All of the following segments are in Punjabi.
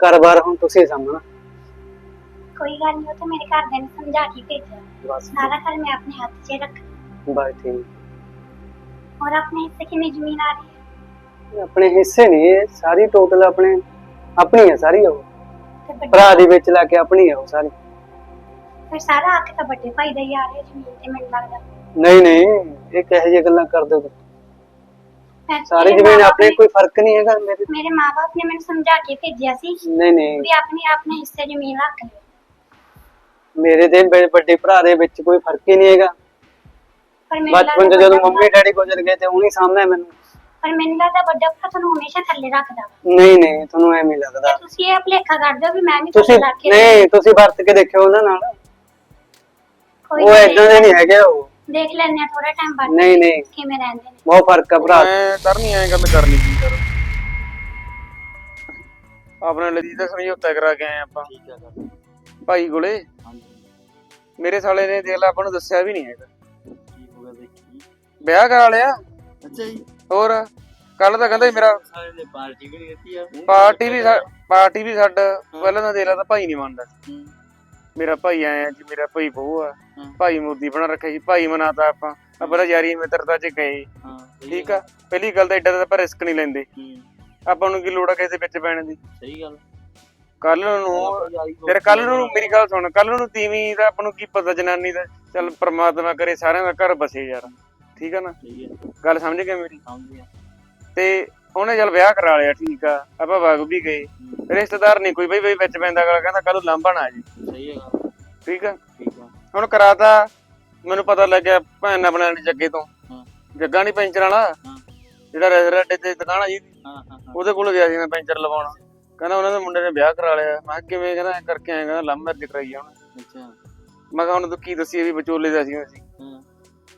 ਘਰ-ਬਾਰ ਹੁਣ ਤੁਸੀਂ ਸਾਂਭਣਾ ਕੋਈ ਗੱਲ ਨਹੀਂ ਉਹ ਤਾਂ ਮੇਰੇ ਘਰ ਦੇ ਨੇ ਸਮਝਾ ਕੇ ਭੇਜਿਆ ਬਸ ਸਾਰਾ ਘਰ ਮੈਂ ਆਪਣੇ ਹੱਥ 'ਚ ਰੱਖ ਬਸ ਠੀਕ और अपने हिस्से की में जमीन आ रही है ਇਹ ਆਪਣੇ ਹਿੱਸੇ ਨਹੀਂ ਇਹ ਸਾਰੀ ਟੋਟਲ ਆਪਣੇ ਆਪਣੀ ਹੈ ਸਾਰੀ ਉਹ ਤੇ ਵੱਡੇ ਭਰਾ ਦੀ ਵਿੱਚ ਲਾ ਕੇ ਆਪਣੀ ਹੈ ਉਹ ਸਾਰੀ ਫਿਰ ਸਾਰਾ ਹੱਕ ਤਾਂ ਵੱਡੇ ਭਾਈ ਦਾ ਹੀ ਆ ਰਿਹਾ ਜ਼ਮੀਨ ਤੇ ਮੈਨੂੰ ਲੱਗਦਾ ਨਹੀਂ ਨਹੀਂ ਇਹ ਕਿਹੋ ਜਿਹੀਆਂ ਗੱਲਾਂ ਕਰਦੇ ਹੋ ਸਾਰੀ ਮੇਰੇ ਜ਼ਮੀਨ ਮਾਂ-ਬਾਪ ਆਪਣੇ ਨੇ- ਕੋਈ ਫ਼ਰਕ ਨਹੀਂ ਹੈਗਾ ਮੇਰੇ ਮੇਰੇ ਮਾਪੇ ਨੇ ਮੈਨੂੰ ਸਮਝਾ ਕੇ ਭੇਜਿਆ ਸੀ ਨਹੀਂ ਨਹੀਂ। ਵੀ ਆਪਣੀ ਆਪਣੇ ਹਿੱਸੇ ਜ਼ਮੀਨ ਰੱਖ ਲਿਓ ਮੇਰੇ ਦੇ ਬ- ਵੱਡੇ ਭਰਾ ਦੇ ਵਿੱਚ ਕੋਈ ਫ਼ਰਕ ਹੀ ਨਹੀਂ ਹੈਗਾ। ਪਰ ਮੈਨੂੰ ਬਚਪਨ ਚ ਲੱਗਦਾ ਜਦੋਂ ਵੱਡਾ ਮੰਮੀ ਡੈਡੀ ਗੁਜ਼ਰ ਗਏ ਤੇ ਉਹਨੇ ਸਾਹਮਣੇ ਮੈਨੂੰ ਪਰ ਮੈਨੂੰ ਲੱਗਦਾ ਵੱਡਾ ਭਰਾ ਤੁਹਾਨੂੰ ਹਮੇਸ਼ਾ ਥੱਲੇ ਰੱਖਦਾ ਵਾ। ਨਹੀਂ ਨਹੀਂ ਤੁਹਾਨੂੰ ਐਵੇਂ ਹੀ ਲੱਗਦਾ। ਤੇ ਤੁਸੀਂ ਇਹ ਭੁਲੇਖਾ ਕਰਦੇ ਹੋ ਵੀ ਮੈਂ ਵੀ ਤੁਸੀਂ ਥੱਲੇ ਰੱਖ ਕੇ ਨਹੀਂ ਤੁਸੀਂ ਵਰਤ ਕੇ ਦੇਖਿਓ ਉਹਨਾਂ ਨਾਲ। ਕੋਈ ਉਹ ਏਦਾਂ ਦੇ ਨਹੀਂ ਹੈਗੇ ਉਹ। ਦੇਖ ਲੈਣੇ ਆ ਥੋੜਾ ਟਾਈਮ ਬਾਅਦ ਨਹੀਂ ਨਹੀਂ। ਕਿਵੇਂ ਰਹਿੰਦੇ ਨੇ। ਬਹੁਤ ਫ਼ਰਕ ਆ ਭਰਾ। ਮੈਂ ਕਰਨੀ ਐ ਗੱਲ ਕਰਨੀ ਕੀ ਕਰ ਆਪਣੇ ਲਦੀ ਦਾ ਸਮਝੌਤਾ ਕਰਾ ਕੇ ਆਏ ਆਪਾਂ। ਠੀਕ ਹੈ ਸਰ ਭਾਈ ਕੋਲੇ? ਹਾਂਜੀ। ਮੇਰੇ ਸਾਲੇ ਨੇ ਦੇਖ ਲਾ ਆਪਾਂ ਨੂੰ ਦੱਸਿਆ ਵੀ ਨਹੀਂ ਹੈਗਾ। ਕੀ ਹੋ ਗਿਆ ਦੇਖੀ? ਵਿਆਹ ਕਰਾ ਲਿਆ। ਅੱਛਾ ਜੀ। ਹੋਰ ਕੱਲ ਤਾਂ ਕਹਿੰਦਾ ਸੀ ਮੇਰਾ ਸਾਰੇ ਨੇ ਪਾਰਟੀ ਵੀ ਨਹੀਂ ਦਿੱਤੀ ਆ। ਪਾਰਟੀ ਵੀ ਸਾ- ਪਾਰਟੀ ਵੀ ਸਾਡਾ ਪਹਿਲਾਂ ਤਾਂ ਦੇਖ ਲਾ ਤਾਂ ਭਾਈ ਨਹੀਂ ਮੰਨਦਾ। ਹੂੰ, ਮੇਰਾ ਭਾਈ ਆਇਆ ਜੀ ਮੇਰਾ ਭਾਈ ਬਹੂ ਆ। ਹਾਂ। ਭਾਈ ਮੂਰਤੀ ਬਣਾ ਰੱਖਿਆ ਜੀ ਭਾਈ ਮਨਾਤਾ ਆਪਾਂ। ਆਪਾਂ ਯਾਰੀ ਮਿੱਤਰਤਾ ਚ ਗਏ। ਹਾਂ ਸਹੀ ਠੀਕ ਆ? ਪਹਿਲੀ ਗੱਲ ਤਾਂ ਏਡਾ ਤਾਂ ਆਪਾਂ ਰਿਸਕ ਨਹੀਂ ਲੈਂਦੇ। ਹੂੰ, ਆਪਾਂ ਨੂੰ ਕੀ ਲੋੜ ਆ ਕਿਸੇ ਵਿੱਚ ਪੈਣ ਦੀ? ਸਹੀ ਗੱਲ ਕੱਲ ਨੂੰ ਫਿਰ ਕੱਲ ਨੂੰ ਮੇਰੀ ਗੱਲ ਸੁਣ ਕੱਲ ਨੂੰ ਤੀਵੀਂ ਦਾ ਆਪਾਂ ਨੂੰ ਕੀ ਪਤਾ ਜਨਾਨੀ ਦਾ? ਚੱਲ ਪ੍ਰਮਾਤਮਾ ਕਰੇ ਸਾਰਿਆਂ ਦਾ ਘਰ ਬਸੇ ਯਾਰ। ਠੀਕ ਆ ਨਾ? ਸਹੀ ਹੈ ਗੱਲ ਸਮਝ ਗਿਆ ਮੇਰੀ? ਸਮਝ ਗਿਆ। ਤੇ ਉਹਨੇ ਚੱਲ ਵਿਆਹ ਕਰਾ ਲਿਆ ਠੀਕ ਆ। ਆਪਾਂ ਵਗ ਵੀ ਗਏ। ਰਿਸ਼ਤੇਦਾਰ ਨਹੀਂ ਕੋਈ ਬਈ ਬਈ ਵਿੱਚ ਪੈਂਦਾ ਅਗਲਾ ਕਹਿੰਦਾ ਕੱਲ ਲਾਂਭਾ ਨਾ ਜੀ। ਸਹੀ ਹੈ। ਠੀਕ ਆ? ਠੀਕ ਆ। ਹੁਣ ਕਰਾਤਾ ਮੈਨੂੰ ਪਤਾ ਲੱਗਿਆ ਭੈਣ ਨਾਲ ਬਣਾਉਣ ਜੱਗੇ ਤੋਂ। ਜੱਗਾ ਨਹੀਂ ਪੈਂਚਰ ਵਾਲਾ। ਜਿਹੜਾ ਰੈਸਟੋਰੈਂਟ ਤੇ ਦੁਕਾਨ ਆ ਜੀ। ਉਹਦੇ ਕੋਲ ਗਿਆ ਸੀ ਮੈਂ ਪੈਂਚਰ ਲਵਾਉਣ। ਕਹਿੰਦਾ ਉਹਨਾਂ ਦੇ ਮੁੰਡੇ ਨੇ ਵਿਆਹ ਕਰਾ ਲਿਆ। ਮੈਂ ਕਿਵੇਂ? ਕਹਿੰਦਾ ਕਰਕੇ ਆਇਆ ਕਹਿੰਦਾ ਲੰਮ ਮੈਰਿਜ ਕਰਾਈ ਆ ਉਹਨੇ। ਅੱਛਾ। ਮੈਂ ਕਿਹਾ ਹੁਣ ਤੂੰ ਕੀ ਦੱਸੀ ਵੀ ਵਿਚੋਲੇ ਦਾ ਸੀ ਅਸੀਂ ਹਾਂ।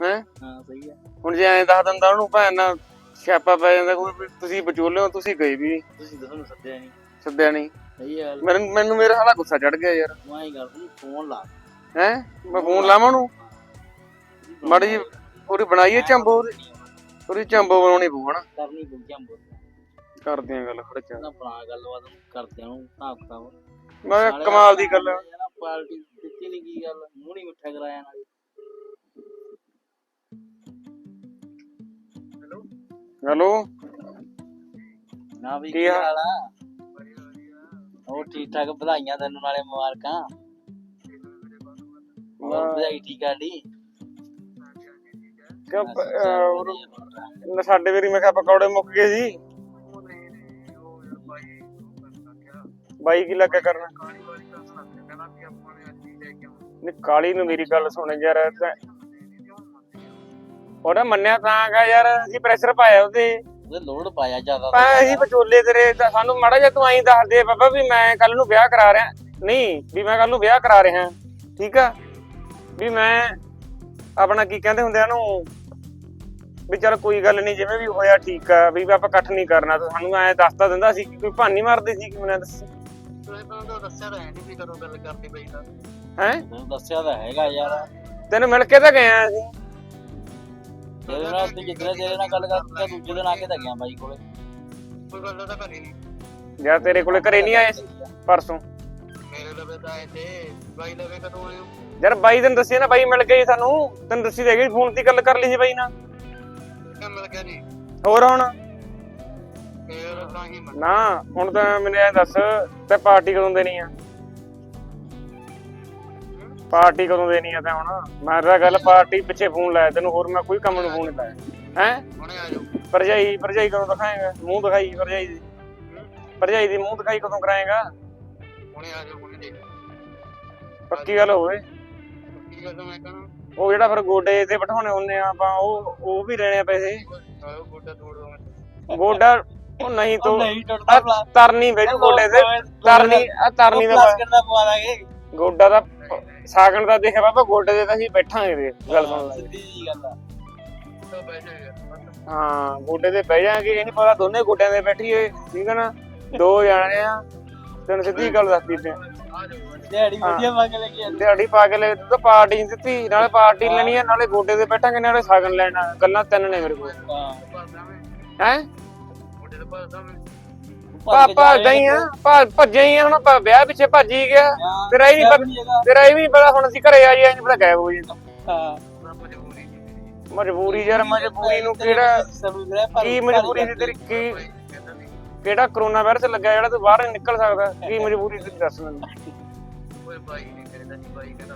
ਹੈ? ਹਾਂ ਸਹੀ ਹੈ। ਹੁਣ ਜੇ ਐਂ ਦੱਸ ਦਿੰਦਾ ਉਹਨੂੰ ਭੈਣ ਨਾਲ ਸਿਆਪਾ ਪੈ ਜਾਂਦਾ ਕੋਈ ਵੀ ਤੁਸੀਂ ਵਿਚੋਲੇ ਹੋ ਤੁਸੀਂ ਗਏ ਵੀ। ਤੁਸੀਂ ਨੂੰ ਸੱਦਿਆ ਨਹੀਂ ਸੱਦਿਆ ਨਹੀਂ ਸਹੀ ਹੈ ਗੱਲ। ਮੈਨੂੰ ਮੈਨੂੰ ਮੇਰਾ ਹਾਲਾ ਗੁੱਸਾ ਚੜ ਗਿਆ ਯਾਰ। ਮੈਂ ਹੀ ਦੂੰ ਫੋਨ ਲਾ। ਹੈ? ਮੈਂ ਫੋਨ ਲਾਵਾਂ ਉਹਨੂੰ? ਮਾੜੀ ਜੀ ਪੂਰੀ ਬਣਾਈਏ ਚੰਬੋ ਪੂਰੀ ਚੰਬੋ ਬਣਾਉਣੀ ਪਊ ਹਨਾ? ਕਰਨੀ ਪਊ ਜੰਬੋ ਕਰਦੇ ਆਂ ਗੱਲ ਖੜ ਚਾ ਨਾ ਬਣਾ ਗੱਲਬਾਤ ਕਰਦੇ ਹਾਂ ਹਿਸਾਬ ਕਿਤਾਬ। ਮੈਂ ਕਮਾਲ ਦੀ ਗੱਲ ਆ। ਯਾਰ ਪਾਰਟੀ ਦਿੱਤੀ ਨਹੀਂ ਕੀ ਗੱਲ। ਮੂੰਹ ਨਹੀਂ ਮਿੱਠਾ ਕਰਾਇਆ ਨਾਲ ਹੈਲੋ। ਨਾ ਵੀ ਕੀ ਕੀ ਹਾਲ? ਹਾਲ ਆ? ਹੋਰ ਠੀਕ ਠਾਕ ਵਧਾਈਆਂ ਤੈਨੂੰ ਨਾਲੇ ਮੁਬਾਰਕਾਂ। ਹੋਰ ਵਧਾਈ ਠੀਕ ਆ ਡੀ ਕਿਉਂ ਪ- ਅਹ ਸਾਡੇ ਵਾਰੀ ਮੈਂ ਕਿਹਾ ਪਕੌੜੇ ਮੁੱਕ ਗਏ ਸੀ ਬਾਈ ਕੀ ਲੱਗਾ ਕਰਨਾ? ਨਹੀਂ ਕਾਲੀ ਨੂੰ ਮੇਰੀ ਗੱਲ ਸੁਣ ਯਾਰ ਤਾਂ- ਉਹਨੇ ਮੰਨਿਆ ਤਾਂ ਗਾ ਯਾਰ ਅਸੀਂ ਪ੍ਰੈਸ਼ਰ ਪਾਇਆ ਉਹਦੇ। ਉਹਦੇ ਲੋਡ ਪਾਇਆ ਜ਼ਿਆਦਾ ਪਾ ਅਸੀਂ ਵਿਚੋਲੇ ਤੇਰੇ ਤਾਂ ਸਾਨੂੰ ਮਾੜਾ ਜਿਹਾ ਤੂੰ ਐਂ ਦੱਸ ਦੇ ਬਾਬਾ ਵੀ ਮੈਂ ਕੱਲ ਨੂੰ ਵਿਆਹ ਕਰਾ ਰਿਹਾ। ਨਹੀਂ ਵੀ ਮੈਂ ਕੱਲ ਨੂੰ ਵਿਆਹ ਕਰਾ ਰਿਹਾ ਠੀਕ ਆ? ਵੀ ਮੈਂ ਆਪਣਾ ਕੀ ਕਹਿੰਦੇ ਹੁੰਦੇ ਆ ਨੂੰ ਵੀ ਚਲ ਕੋਈ ਗੱਲ ਨਹੀਂ ਜਿਵੇਂ ਵੀ ਹੋਇਆ ਠੀਕ ਆ ਵੀ ਆਪਾਂ ਇਕੱਠ ਨਹੀਂ ਕਰਨਾ ਤਾਂ ਸਾਨੂੰ ਐਂ ਦੱਸਤਾ ਦਿੰਦਾ ਸੀ ਕਿ ਕੋਈ ਭਾਨੀ ਮਾਰਦੇ ਸੀ ਕਿ ਮੈਨੂੰ ਦੱਸ। ਤੁਸੀਂ ਤਾਂ ਦੱਸਿਆ ਤਾਂ ਹੈ ਨਹੀਂ ਵੀ ਕਦੋਂ ਗੱਲ ਕਰਦੇ ਪਈ ਤਾਂ। ਹੈ? ਤੈਨੂੰ ਦੱਸਿਆ ਤਾਂ ਹੈਗਾ ਯਾਰ। ਤੈਨੂੰ ਮਿਲ ਕੇ ਤਾਂ ਗਏ ਆ ਅਸੀਂ। ਤੇਰੇ ਨਾਲ ਤੇ ਜਿੱਦਣ ਤੇਰੇ ਨਾਲ ਗੱਲ ਕਰਦੀ ਤਾਂ ਦੂਜੇ ਦਿਨ ਆ ਕੇ ਤਾਂ ਗਿਆ ਬਾਈ ਕੋਲੇ। ਕੋਈ ਗੱਲ ਤਾਂ ਕਰੀ ਨਹੀਂ। ਯਾਰ ਤੇਰੇ ਕੋਲੇ ਘਰੇ ਨਹੀਂ ਆਏ? ਪਰਸੋਂ। ਮੇਰੇ ਲਵੇ ਤਾਂ ਆਏ ਤੇ ਬਾਈ ਲਵੇ ਕਦੋਂ ਆਏ ਹੋ ਯਾਰ ਬਾਈ ਤੈਨੂੰ ਦੱਸਿਆ ਨਾ ਬਾਈ ਮਿਲ ਗਈ ਸਾਨੂੰ। ਤੈਨੂੰ ਦੱਸੀ ਦੇਗੀ ਫੋਨ ਤੇ ਗੱਲ ਕਰ ਲਈ ਸੀ ਬਾਈ ਨਾਲ। ਕਿਆ ਮਿਲ ਗਿਆ ਜੀ? ਹੋਰ ਹੁਣ? ਫੇਰ ਤਾਂ ਹੀ ਨਾ ਹੁਣ ਤਾਂ ਮੈਨੂੰ ਐ ਦੱਸ ਤੇ ਪਾਰਟੀ ਕਦੋਂ ਦੇਣੀ ਆ? ਪਾਰਟੀ ਕਦੋਂ ਦੇਣੀ ਆ ਤੇ ਹੁਣ? ਮੈਂ ਤਾਂ ਗੱਲ ਪਾਰਟੀ ਪਿੱਛੇ ਫੋਨ ਲਾਇਆ ਤੈਨੂੰ ਹੋਰ ਮੈਂ ਕੋਈ ਕੰਮ ਨੂੰ ਫੋਨ ਨਹੀਂ ਲਾਇਆ। ਹੈ? ਹੁਣੇ ਆ ਜਾਓ। ਭਰਜਾਈ ਭਰਜਾਈ ਕਦੋਂ ਦਿਖਾਏਗਾ? ਮੂੰਹ ਦਿਖਾਈ ਭਰਜਾਈ ਦੀ। ਭਰਜਾਈ ਦੀ ਮੂੰਹ ਦਿਖਾਈ ਕਦੋਂ ਕਰਾਏਗਾ? ਹੁਣੇ ਆ ਜਾਓ ਹੁਣੇ ਦੇਖ ਪੱਕੀ ਗੱਲ ਹੋਵੇ। ਕੀ ਗੱਲ ਮੈਂ ਕਹਣਾ ਉਹ ਜਿਹੜਾ ਫਿਰ ਗੋਡੇ ਤੇ ਬਿਠਾਉਣੇ ਹੁੰਨੇ ਆ ਆਪਾਂ ਉਹ ਉਹ ਵੀ ਲੈਣੇ ਆ ਪੈਸੇ। ਗੋਡਾ ਤੋੜ ਦੋ ਮੈਂ ਗੋਡਾ ਉਹ ਨਹੀਂ ਤੋ ਤਰਨੀ ਵੇਚ ਗੋਡੇ ਤੇ। ਤਰਨੀ ਆ ਤਰਨੀ ਦਾ ਪਲਾਸ ਕਰਨਾ ਪਵਾ ਲਾਂਗੇ ਗੋਡਾ ਦਾ ਸਾਗਣ ਦਾ ਦੇਖਿਆ ਬਾਬਾ ਗੋਡੇ ਦੇ ਤਾਂ ਅਸੀਂ ਬੈਠਾਂਗੇ ਦੇ ਗੱਲ ਸੁਣ ਲੈ। ਸਿੱਧੀ ਜੀ ਗੱਲ ਆ। ਤਾਂ ਯਾਰ ਹਾਂ ਗੋਡੇ ਤੇ ਬਹਿ ਜਾਾਂਗੇ ਇਹ ਨਹੀਂ ਪਤਾ ਦੋਨੇ ਗੋਡਿਆਂ ਤੇ ਬੈਠੀਏ ਠੀਕ ਹੈ ਨਾ? ਦੋ ਜਾਣੇ ਆ ਤੈਨੂੰ ਸਿੱਧੀ ਗੱਲ ਦੱਸਦੀ ਤੇ ਦਿਹਾੜੀ ਵਧੀਆ ਮੰਗ ਲੈ ਕੇ ਦਿਹਾੜੀ ਪਾ ਕੇ ਲੈ ਤੂੰ ਪਾਰਟੀ ਦਿੱਤੀ ਨਾਲੇ ਪਾਰਟੀ ਲੈਣੀ ਆ ਨਾਲੇ ਗੋਡੇ ਤੇ ਬੈਠਾਂਗੇ ਨਾਲੇ ਸਾਗਣ ਲੈਣਾ ਗੱਲਾਂ ਤਿੰਨ ਨੇ ਮੇਰੇ ਕੋਲ। ਹਾਂ ਹੈ? ਗੋਡੇ ਤੇ ਭਰਦਾ ਮੈਂ। ਪਾਪਾ ਗਈ ਆ ਭੱਜੇ ਹੀ ਆ ਹੁਣ ਆਪਾਂ ਵਿਆਹ ਪਿੱਛੇ ਭੱਜ ਹੀ ਗਿਆ। ਤੇਰਾ ਹੀ ਨਹੀਂ ਤੇਰਾ ਇਹ ਵੀ ਨਹੀਂ ਪਤਾ ਹੁਣ ਅਸੀਂ ਘਰੇ ਆ ਜਾਈਏ ਨਹੀਂ ਪਤਾ ਗਾਇਬ ਹੋ ਜਾਂਦਾ ਹਾਂ। ਮਜਬੂਰੀ ਯਾਰ ਮਜਬੂਰੀ ਨੂੰ ਕਿਹੜਾ ਕੀ ਮਜਬੂਰੀ ਸੀ ਤੇਰੀ? ਕੀ ਕਿਹੜਾ ਕਰੋਨਾ ਵਾਇਰਸ ਲੱਗਿਆ ਜਿਹੜਾ ਤੂੰ ਬਾਹਰ ਨਹੀਂ ਨਿਕਲ ਸਕਦਾ? ਕੀ ਮਜਬੂਰੀ ਸੀ ਦੱਸ ਮੈਨੂੰ। ਓਏ ਬਾਈ ਨਹੀਂ ਕਹਿੰਦਾ ਨਹੀਂ ਬਾਈ ਕਹਿੰਦਾ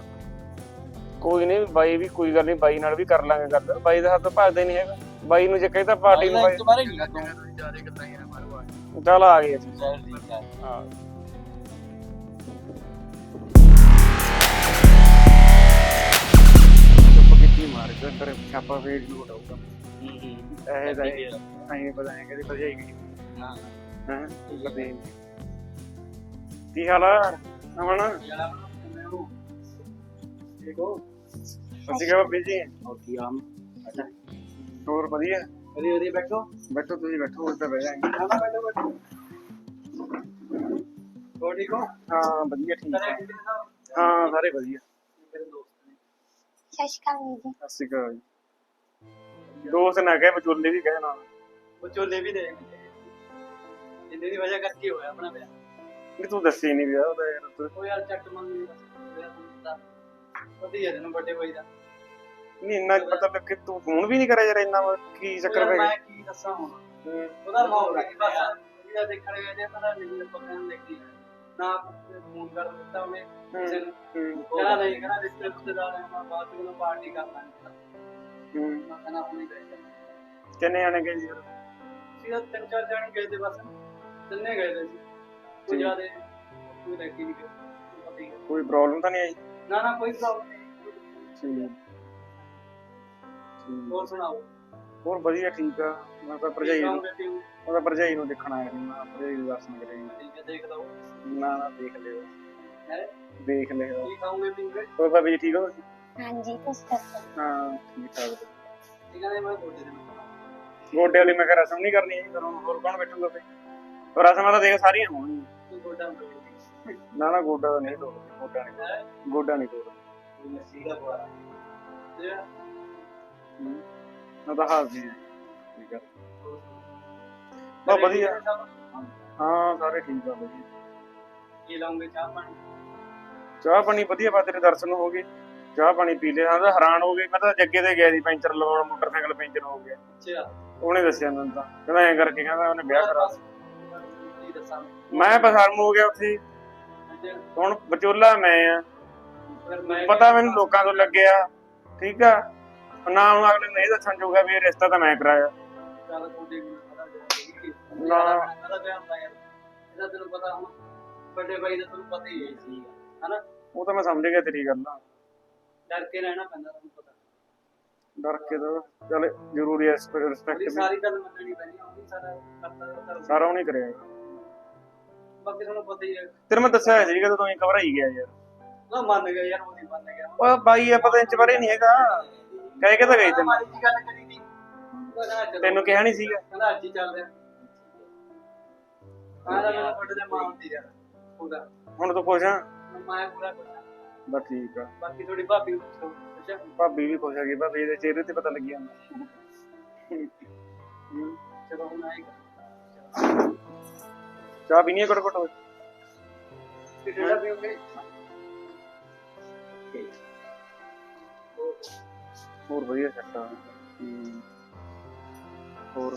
ਕੋਈ ਨਹੀਂ ਬਾਈ ਵੀ ਕੋਈ ਗੱਲ ਨਹੀਂ ਬਾਈ ਨਾਲ ਵੀ ਕਰ ਲਾਂਗੇ ਗੱਲ। ਬਾਈ ਦਾ ਹੱਥ ਭੱਜਦਾ ਹੀ ਨਹੀਂ ਹੈਗਾ। ਬਾਈ ਨੂੰ ਜੇ ਕਹਿੰਦਾ ਪਾਰਟੀ ਨੂੰ ਬਾਈ ਚੱਲ ਆ ਗਏ ਅਸੀਂ ਚੱਲ ਠੀਕ ਹੈ ਹਾਂ ਚੁੱਪ ਕੀਤੀ ਮਾਰ ਕੇ ਅੰਦਰ ਛਾਪਾ ਫੇਰ ਨੂੰ ਉਡਾਊਗਾ ਇਹ ਤਾਂ ਐਂ ਪਤਾ ਨਹੀਂ ਕਦੀ ਭਜਾਈ ਗਈ। ਹਾਂ ਕੀ ਹਾਲ ਆ? ਅਮਨ? ਠੀਕ ਹੋ? ਅਸੀਂ ਕਿਹਾ ਬੀਜੀ ਓਕੇ ਆਮ ਹੋਰ ਵਧੀਆ। ਵਧੀਆ ਵਧੀਆ ਬੈਠੋ। ਬੈਠੋ ਤੁਸੀਂ ਬੈਠੋ ਉੱਧਰ ਬਹਿ ਜਾਏਂਗੇ। ਖਾਣਾ ਬੈਠੋ ਬੈਠੋ। ਹੋ ਠੀਕ ਹੋ? ਹਾਂ ਵਧੀਆ ਠੀਕ ਹੈ ਨੇ? ਹਾਂ ਸਾਰੇ ਵਧੀਆ। ਮੇਰੇ ਦੋਸਤ ਨੇ। ਸਤਿ ਸ਼੍ਰੀ ਅਕਾਲ ਵੀਰ ਜੀ। ਸਤਿ ਸ਼੍ਰੀ ਅਕਾਲ ਜੀ। ਦੋਸਤ ਨਾ ਕਹੇ ਵਿਚੋਲੇ ਵੀ ਕਹੇ ਨਾਲ ਉਹ ਚੋਲੇ ਵੀ ਦੇ ਜਿੰਨੇ ਦੀ ਵਜ੍ਹਾ ਕਰਕੇ ਹੋਇਆ ਆਪਣਾ ਵਿਆਹ। ਨਹੀਂ ਤੂੰ ਦੱਸੀ ਨਹੀਂ ਵਿਆਹ ਉਹਦਾ ਯਾਰ। ਉਹ ਯਾਰ ਚੱਟ ਮੰਗੀ ਤੁਹਾਨੂੰ ਪਤਾ ਵਧੀਆ ਦਿਨ ਵੱਡੇ ਹੋਈ ਦਾ। ਨਹੀਂ ਇੰਨਾ ਪਤਾ ਲੱਗ ਕਿ ਤੂੰ ਫੋਨ ਵੀ ਨਹੀਂ ਕਰਿਆ ਯਾਰ ਇੰਨਾ ਕੀ ਚੱਕਰ ਪੈ ਗਿਆ? ਮੈਂ ਕੀ ਦੱਸਾਂ ਹੁਣ? ਹੂੰ। ਉਹਦਾ ਮਾਹੌਲ ਹੈ ਬਸ ਜਿਹੜਾ ਦੇਖਣ ਗਏ ਜੇ ਪਤਾ ਨਹੀਂ ਨੂੰ ਦੇਖੀ ਨਾ ਫੋਨ ਕਰ ਦਿੱਤਾ ਉਹਨੇ। ਕਿਸੇ ਨੂੰ ਹੂੰ। ਕਹਿੰਦਾ ਨਹੀਂ ਕਹਿੰਦਾ ਰਿਸ਼ਤੇ ਰਿਸ਼ਤੇਦਾਰ ਆ ਮੈਂ ਬਾਅਦ ਵਿੱਚ ਪਾਰਟੀ ਕਰ ਲਾਂਗੇ। ਹੂੰ। ਮੈਂ ਕਹਿੰਦਾ ਹੁਣੇ ਗਏ ਕਿੰਨੇ ਆਣੇ ਗਏ ਯਾਰ? ਸੀ ਤਾਂ ਤਿੰਨ ਚਾਰ ਜਾਣੇ ਗਏ ਤੇ ਬਸ ਤਿੰਨੇ ਗਏ ਤੇ ਸੀ ਕੋਈ ਜ਼ਿਆਦੇ ਕੋਈ ਲੈ ਕੇ ਨਹੀਂ ਗਏ। ਪਤਾ ਹੀ ਹੈ। ਕੋਈ ਪ੍ਰੋਬਲਮ ਤਾਂ ਨਹੀਂ ਆਈ? ਨਾ ਨਾ ਕੋਈ ਪ੍ਰੋਬਲਮ ਨਹੀਂ। ਠੀਕ ਹੋਰ ਸੁਣਾਓ? ਹੋਰ ਵਧੀਆ ਠੀਕ ਆ। ਮੈਂ ਤਾਂ ਭਰਜਾਈ ਨੂੰ ਮੈਂ ਤਾਂ ਭਰਜਾਈ ਨੂੰ ਦੇਖਣ ਆਇਆ ਸੀ। ਮੈਂ ਭਰਜਾਈ ਨੂੰ ਦਰਸ਼ਨ ਕਰੇ ਠੀਕ ਹੈ ਦੇਖ ਲਓ। ਨਾ ਨਾ ਦੇਖ ਲਿਓ। ਹੈ? ਦੇਖ ਲਿਓ। ਕੀ ਖਾਓਗੇ ਪੀਓਗੇ ਹੋਰ ਭਾਬੀ ਜੀ ਠੀਕ ਹੋ ਹਾਂਜੀ ਤੁਸੀਂ ਦੱਸੋ। ਹਾਂ ਠੀਕ ਠਾਕ। ਠੀਕ ਹੈ ਮੈਂ ਤੁਹਾਡੇ ਦੇ ਗੋਡੇ ਵਾਲੀ ਮੈਂ ਕਿਹਾ ਰਸਮ ਨਹੀਂ ਕਰਨੀ ਹੈਗੀ ਕਰੋ ਹੋਰ ਕੌਣ ਬੈਠੂਗਾ ਫੇ ਰਸਮਾਂ ਤਾਂ ਦੇਖ ਸਾਰੀਆਂ ਹੋਣਗੀਆਂ। ਤੂੰ ਗੋਡਾ ਨਾ ਨਾ ਗੋਡਾ ਤਾਂ ਨਹੀਂ ਤੋੜਦਾ। ਗੋਡਾ ਨਹੀਂ ਗੋਡਾ ਨਹੀਂ ਤੋੜਦਾ। ਤੂੰ ਬੁਆ ਤੇ ਮੈਂ ਤਾਂ ਹਾਜ਼ਰ ਠੀਕ ਆ ਬਸ ਵਧੀਆ। ਹਾਂ ਸਾਰੇ ਠੀਕ ਆ ਵਧੀਆ। ਕੀ ਲਾਉਂਗੇ? ਚਾਹ ਪਾਣੀ? ਚਾਹ ਪਾਣੀ ਵਧੀਆ ਬਾ ਤੇਰੇ ਦਰਸ਼ਨ ਹੋ ਗਏ। ਚਾਹ ਪਾਣੀ ਪੀ ਲਿਆ। ਹਾਂ ਤਾਂ ਹੈਰਾਨ ਹੋ ਗਏ। ਮੈਂ ਤਾਂ ਜੱਗੇ ਤੇ ਗਿਆ ਸੀ ਪੈਂਚਰ ਲਵਾਉਣ ਮੋਟਰਸਾਈਕਲ ਪੈਂਚਰ ਹੋ ਗਿਆ। ਅੱਛਾ। ਉਹਨੇ ਦੱਸਿਆ ਮੈਨੂੰ ਤਾਂ। ਕਹਿੰਦਾ ਐਂ ਕਰਕੇ ਕਹਿੰਦਾ ਉਹਨੇ ਵਿਆਹ ਕਰਾ ਕੀ ਦੱਸਾਂ? ਮੈਂ ਬਸਰਮ ਹੋ ਗਿਆ ਉੱਥੇ। ਹੁਣ ਵਿਚੋਲਾ ਮੈਂ ਆ। ਫਿਰ ਮੈਂ ਪਤਾ ਮੈਨੂੰ ਲੋਕਾਂ ਤੋਂ ਲੱਗਿਆ। ਠੀਕ ਆ। ਨਾ ਹੁਣ ਅਗਲੇ ਨਹੀਂ ਦੱਸਣ ਜੋਗਾ ਵੀ ਇਹ ਰਿਸ਼ਤਾ ਤਾਂ ਮੈਂ ਕਰਾਇਆ। ਚੱਲ ਤੁਹਾਡੇ ਕੋਲ ਪਤਾ ਜੋ ਨਾ। ਪਤਾ ਪਿਆ ਹੁੰਦਾ ਯਾਰ ਇਹਦਾ ਤੈਨੂੰ ਪਤਾ ਹੁਣ ਵੱਡੇ ਭਾਈ ਦਾ ਤੁਹਾਨੂੰ ਪਤਾ ਹੀ ਹੈ ਸੀ ਹਨਾ? ਉਹ ਤਾਂ ਮੈਂ ਸਮਝ ਗਿਆ ਤੇਰੀ ਗੱਲ। ਡਰ ਕੇ ਰਹਿਣਾ ਪੈਂਦਾ ਤੁਹਾਨੂੰ ਪਤਾ। ਡਰ ਕੇ ਤਾਂ ਚੱਲ ਜ਼ਰੂਰੀ ਹੈ ਰਿਸਪੈਕਟ ਸਾਰੀ ਗੱਲ ਮੰਨਣੀ ਪੈਣੀ ਉਹਦੀ ਸਾਰਾ ਕਰਤਾ ਸਾਰਾ ਉਹਨੇ ਕਰਿਆ। ਬਾਕੀ ਤੁਹਾਨੂੰ ਪਤਾ ਹੀ ਹੈ। ਤੇਰੇ ਮੈਂ ਦੱਸਿਆ ਸੀ ਕਿ ਤੂੰ ਘਬਰਾਈ ਗਿਆ ਯਾਰ। ਉਹ ਮੰਨ ਗਿਆ ਯਾਰ ਉਹਦੀ ਮੰਨ ਗਿਆ। ਉਹ ਬਾਈ ਆਪਾਂ ਤਾਂ ਇੰਚ ਬਾਰੇ ਨਹੀਂ ਹੈਗਾ। ਕਹਿ ਕੇ ਤਾਂ ਗਈ ਤੈਨੂੰ। ਗੱਲ ਕਰੀ ਚਲੋ ਤੈਨੂੰ ਕਿਹਾ ਨਹੀਂ ਸੀਗਾ। ਕਹਿੰਦਾ ਅੱਜ ਹੀ ਚੱਲਦੇ ਆ। ਆਹ ਤਾਂ ਮੈਨੂੰ ਤੁਹਾਡੇ ਦੇ ਮਾਂ ਹੁੰਦੀ ਯਾਰ ਪੂਰਾ। ਹੁਣ ਤੂੰ ਖੁਸ਼ ਆ? ਮੈਂ ਪੂਰਾ। ਬਸ ਠੀਕ ਆ। ਬਾਕੀ ਥੋੜੀ ਭਾਬੀ ਨੂੰ ਪੁੱਛੋ। ਅੱਛਾ? ਭਾਬੀ ਵੀ ਖੁਸ਼ ਹੈਗੀ ਭਾਬੀ ਦੇ ਚਿਹਰੇ ਤੇ ਪਤਾ ਲੱਗੀ ਜਾਂਦਾ। ਹੂੰ। ਚਲੋ ਹੁਣ ਆਏਗਾ ਚਾਹ ਪੀਣੀ ਘਟ ਘਟ ਕਿਹੜਾ ਪੀਓਗੇ ਹੋਰ ਵਧੀਆ ਸੈੱਟ ਆ। ਹੂੰ। ਹੋਰ?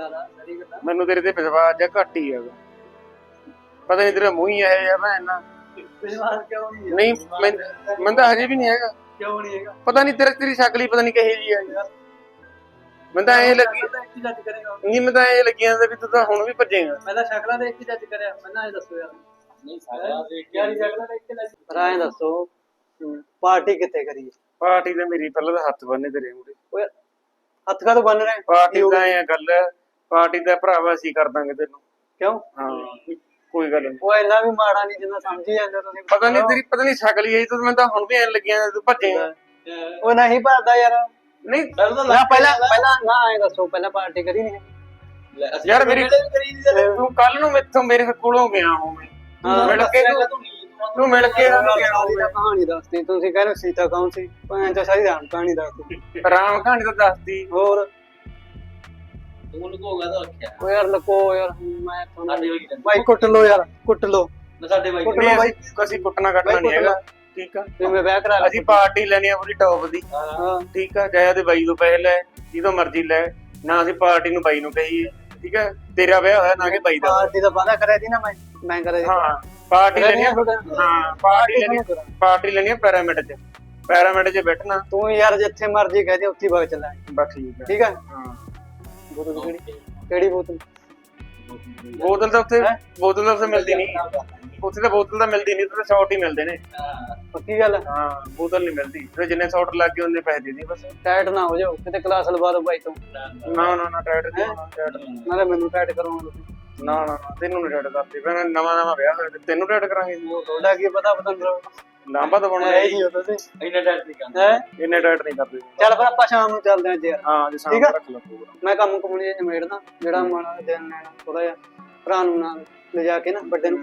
ਸਾਰੀ ਮੈਨੂੰ ਤੇਰੇ ਤੇ ਵਿਸ਼ਵਾਸ ਜਾਂ ਘੱਟ ਹੀ ਹੈਗਾ। ਪਤਾ ਨਹੀਂ ਤੇਰਾ ਮੂੰਹ ਹੀ ਇਹ ਜਿਹਾ ਭੈਣ ਨਾ ਵਿਸ਼ਵਾਸ ਕਿਉਂ ਨਹੀਂ ਹੈ? ਨਹੀਂ ਮੈਂ- ਮੈਨੂੰ ਤਾਂ ਹਜੇ ਵੀ ਨਹੀਂ ਹੈਗਾ। ਕਿਉਂ ਨਹੀਂ ਹੈਗਾ? ਪਤਾ ਨਹੀਂ ਤੇਰੇ ਤੇਰੀ ਸ਼ਕਲ ਹੀ ਪਤਾ ਨਹੀਂ ਕਿਹੇ ਜੀ ਆ। ਯਾਰ। ਮੈਨੂੰ ਤਾਂ ਐਂ ਲੱਗੀ ਪਹਿਲਾਂ ਇੱਕ ਹੀ ਜੱਜ ਕਰੇਗਾ ਨਹੀਂ ਮੈਂ ਤਾਂ ਐਂ ਲੱਗੀ ਜਾਂਦਾ ਵੀ ਤੂੰ ਤਾਂ ਹੁਣ ਵੀ ਭੱਜੇਗਾ। ਪਹਿਲਾਂ ਸ਼ਕਲਾਂ ਦੇ ਇੱਕ ਹੀ ਜੱਜ ਕਰਿਆ। ਪਹਿਲਾਂ ਇਹ ਦੱਸੋ ਯਾਰ। ਨਹੀਂ ਸ਼ਕਲਾਂ ਦੇ ਯਾਰ ਸ਼ਕਲਾਂ ਦੇ ਇੱਕ ਹੀ ਜੱਜ ਪਰ ਐਂ ਦੱਸੋ ਪਾਰਟੀ ਕਿੱਥੇ ਕਰੀਏ ਪਾਰਟੀ ਤੇ ਮੇਰੀ ਪਹਿਲਾਂ ਤਾਂ ਹੱਥ ਬੰਨੇ ਤੇਰੇ ਮੂਰੇ ਓਏ ਹੱਥ ਕਾ ਤੋਂ ਬੰਨ ਰਹੇ? ਪਾਰਟੀ ਦਾ ਐਂ ਗੱਲ ਹੈ, ਪਾਰਟੀ ਦਾ ਭਰਾਵਾ ਅਸੀਂ ਕਰ ਦਾਂਗੇ ਤੈਨੂੰ। ਕਿਉਂ? ਹਾਂ ਕੋਈ ਗੱਲ ਨਹੀਂ। ਉਹ ਇੰਨਾ ਵੀ ਮਾੜਾ ਨਹੀਂ ਜਿੰਨਾ ਸਮਝੀ ਜਾਂਦੇ ਤੁਸੀਂ। ਪਤਾ ਨਹੀਂ ਤੇਰੀ ਪਤਾ ਨਹੀਂ ਸ਼ਕਲ ਹੀ ਆਈ ਤੂੰ ਮੈਨੂੰ ਤਾਂ ਹੁਣ ਵੀ ਐਂ ਲੱਗਿਆ ਤੂੰ ਭੱਜੇਗਾ ਉਹ ਨਹੀਂ ਭਰਦਾ ਯਾਰ। ਨਹੀਂ। ਨਾ ਪਹਿਲਾਂ ਪਹਿਲਾਂ ਨਾ ਐਂ ਦੱਸੋ ਪਹਿਲਾਂ ਪਾਰਟੀ ਕਰੀ ਨਹੀਂ ਯਾਰ ਮੇਰੀ ਤੂੰ ਕੱਲ ਨੂੰ ਮੈਥੋਂ ਮੇਰੇ ਕੋਲੋਂ ਗਿਆ ਹੋਵੇਂ। ਮਿਲ ਕੇ ਤੂੰ ਤੂੰ ਮਿਲ ਕੇ ਉਹਨੂੰ ਗਿਆ ਸਾਰੀ ਹੋਵੇਂ। ਤਾਂ ਕਹਾਣੀ ਦੱਸਦੀ ਤੁਸੀਂ ਕਹਿੰਦੇ ਸੀਤਾ ਕੌਣ ਸੀ? ਭਾਂ ਤਾਂ ਸਾਰੀ ਰਾਮ ਕਹਾਣੀ ਦੱਸਦੀ ਰਾਮ ਕਹਾਣੀ ਤਾਂ ਦੱਸਦੀ। ਹੋਰ? ਤੂੰ ਲੁਕੋਗਾ ਤਾਂ ਰੱਖਿਆ ਓ ਯਾਰ ਲਕੋ ਯਾਰ ਮੈਂ ਤੁਹਾਨੂੰ ਸਾਡੇ ਹੋਈ ਜਾਂਦੀ ਭਾਈ ਕੁੱਟ ਲੋ ਯਾਰ ਕੁੱਟ ਲੋ ਨਾ ਸਾਡੇ ਬਾਈ ਕੁੱਟ ਨਹੀਂ ਲਓ ਬਾਈ। ਅਸੀਂ ਅਸੀਂ ਕੁੱਟਣਾ ਕੱਟਣਾ ਬਾਈ ਨਹੀਂ ਕੁੱਟ ਹੈਗਾ। ਠੀਕ ਆ। ਤੇ ਮੈਂ ਵਿਆਹ ਕਰਾ ਲਿਆ। ਅਸੀਂ ਪਾਰਟੀ ਲੈਣੀ ਆ ਪੂਰੀ ਟੌਪ ਦੀ। ਹਾਂ। ਠੀਕ ਆ ਚਾਹੇ ਉਹਦੇ ਬਾਈ ਤੋਂ ਪੈਸੇ ਲੈ ਜਿਹਦੋਂ ਮਰਜ਼ੀ ਲੈ। ਨਾ ਅਸੀਂ ਪਾਰਟੀ ਨੂੰ ਬਾਈ ਨੂੰ ਕਹੀਏ। ਠੀਕ ਆ ਤੇਰਾ ਵਿਆਹ ਹੋਇਆ ਨਾ ਕਿ ਬਾਈ ਦਾ। ਪਾਰਟੀ ਦਾ ਵਾਦਾ ਕਰਿਆ ਸੀ ਨਾ ਮੈਂ ਮੈਂ ਕਰਿਆ ਸੀ। ਹਾਂ। ਪਾਰਟੀ ਲੈਣੀ ਆ ਹਾਂ ਪਾਰਟੀ ਲੈਣੀ ਪਾਰਟੀ ਲੈਣੀ ਆ ਪੈਰਾਮਿਡ 'ਚ। ਪੈਰਾਮਿਡ 'ਚ ਬੈਠਣਾ। ਤੂੰ ਯਾਰ ਜਿੱਥੇ ਮਰਜ਼ੀ ਕਹਦੇ ਉੱਥੇ ਵਗ ਚੱਲਾਂ ਬਸ ਠੀਕ ਆ ਠੀਕ ਆ? ਹਾਂ। ਬੋਤਲ ਕਿਹੜੀ? ਕਿਹੜੀ ਬੋਤਲ? ਬੋਤਲ ਤਾਂ ਉੱਥੇ? ਬੋਤਲ ਤਾਂ ਉੱਥੇ ਮਿਲਦੀ ਨਹੀਂ। ਉੱਥੇ ਤਾਂ ਬੋਤਲ ਤਾਂ ਮਿਲਦੀ ਨਹੀਂ ਉੱਥੇ ਤਾਂ ਸ਼ਾਰਟ ਹੀ ਮਿਲਦੇ ਨੇ। ਪੱਕੀ ਗੱਲ? ਹਾਂ ਬੋਤਲ ਨਹੀਂ ਮਿਲਦੀ। ਤੇ ਜਿੰਨੇ ਸ਼ਾਰਟ ਲੱਗ ਗਏ ਉਹਨੇ ਪੈਸੇ ਦੇ ਦੀ ਬਸ। ਟਾਈਟ ਨਾ ਹੋ ਜਾਓ। ਕਿਤੇ ਕਲਾਸ ਲਵਾ ਦੋ ਬਾਈ ਤੋਂ। ਨਾ ਨਾ ਨਾ ਟਾਈਟ। ਨਾਲੇ ਮੈਨੂੰ ਟਾਈਟ ਕਰਾਉਣਾ ਤੁਸੀਂ। ਨਾ ਨਾ ਨਾ, ਤੈਨੂੰ ਨਹੀਂ ਟਾਈਟ ਕਰਦੇ ਪਹਿਲਾਂ ਨਵਾਂ ਨਵਾਂ ਵਿਆਹ ਹੋਇਆ ਤੇ ਤੈਨੂੰ ਟਾਈਟ ਕਰਾਂਗੇ ਉਹ ਤੁਹਾਡਾ ਕੀ ਪਤਾ ਪਤੰਦਰ ਲਾਂਬਾ ਤਾਂ ਬਣਨਾ ਹੈ ਹੀ ਹੋ ਤੁਸੀਂ ਇੰਨਾ ਟੈਸਟ ਨਹੀਂ ਕਰਨਾ ਹੈ? ਇੰਨੇ ਟਾਈਟ ਨਹੀਂ ਕਰਦੇ। ਚੱਲ ਫਿਰ ਆਪਾਂ ਸ਼ਾਮ ਨੂੰ ਚੱਲਦੇ ਆਂ ਯਾਰ ਹਾਂ ਜੇ ਠੀਕ ਆ? ਸਾਹਮਣੇ ਰੱਖ ਲਓ ਪ੍ਰੋਗਰਾਮ ਮੈਂ ਕੰਮ ਕੁਮਣੀ ਨਿਮੇੜਦਾ ਜਿਹੜਾ ਮਾਣਾ ਦਿਨ ਲੈਣਾ ਥੋੜਾ ਜਿਹਾ ਭਰਾ ਨੂੰ ਨਾਲ ਲਿਜਾ ਕੇ ਨਾ ਵੱਡੇ ਨੂੰ।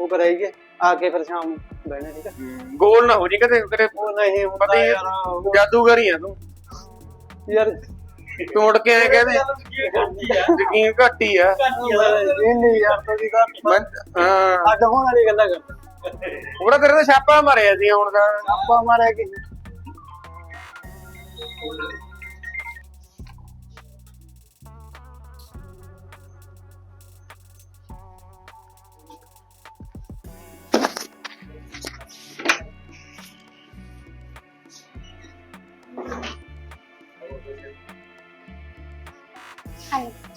ਉਹ ਕਰਾਈਏ ਆ ਕੇ ਫਿਰ ਸ਼ਾਮ ਨੂੰ ਬਹਿਣਾ ਠੀਕ ਆ? ਗੋਲ ਨਾ ਹੋ ਜੀ ਕਦੇ ਕਦੇ ਉਹ ਨਹੀਂ ਹੁੰਦਾ ਪਤਾ ਹੀ ਯਾਰ ਉਹ- ਜਾਦੂਗਰ ਹੀ ਆ ਤੂੰ। ਯਾਰ ਤੂੰ ਉੜ ਕੇ ਐ ਕਹਦੇ ਯਕੀਨ ਘੱਟ ਆ। ਇਹ ਨਹੀਂ ਯਾਰ ਤੁਸੀਂ ਤਾਂ ਮੈਂ ਹਾਂ। ਅੱਡ ਹੋਣ ਵਾਲੀ ਗੱਲਾਂ ਕਰ ਉਹਦਾ ਤੇਰੇ ਤੇ ਛਾਪਾ ਮਾਰਿਆ ਸੀ ਹੁਣ ਦਾ ਆਪਾਂ ਮਾਰਿਆ ਕਿ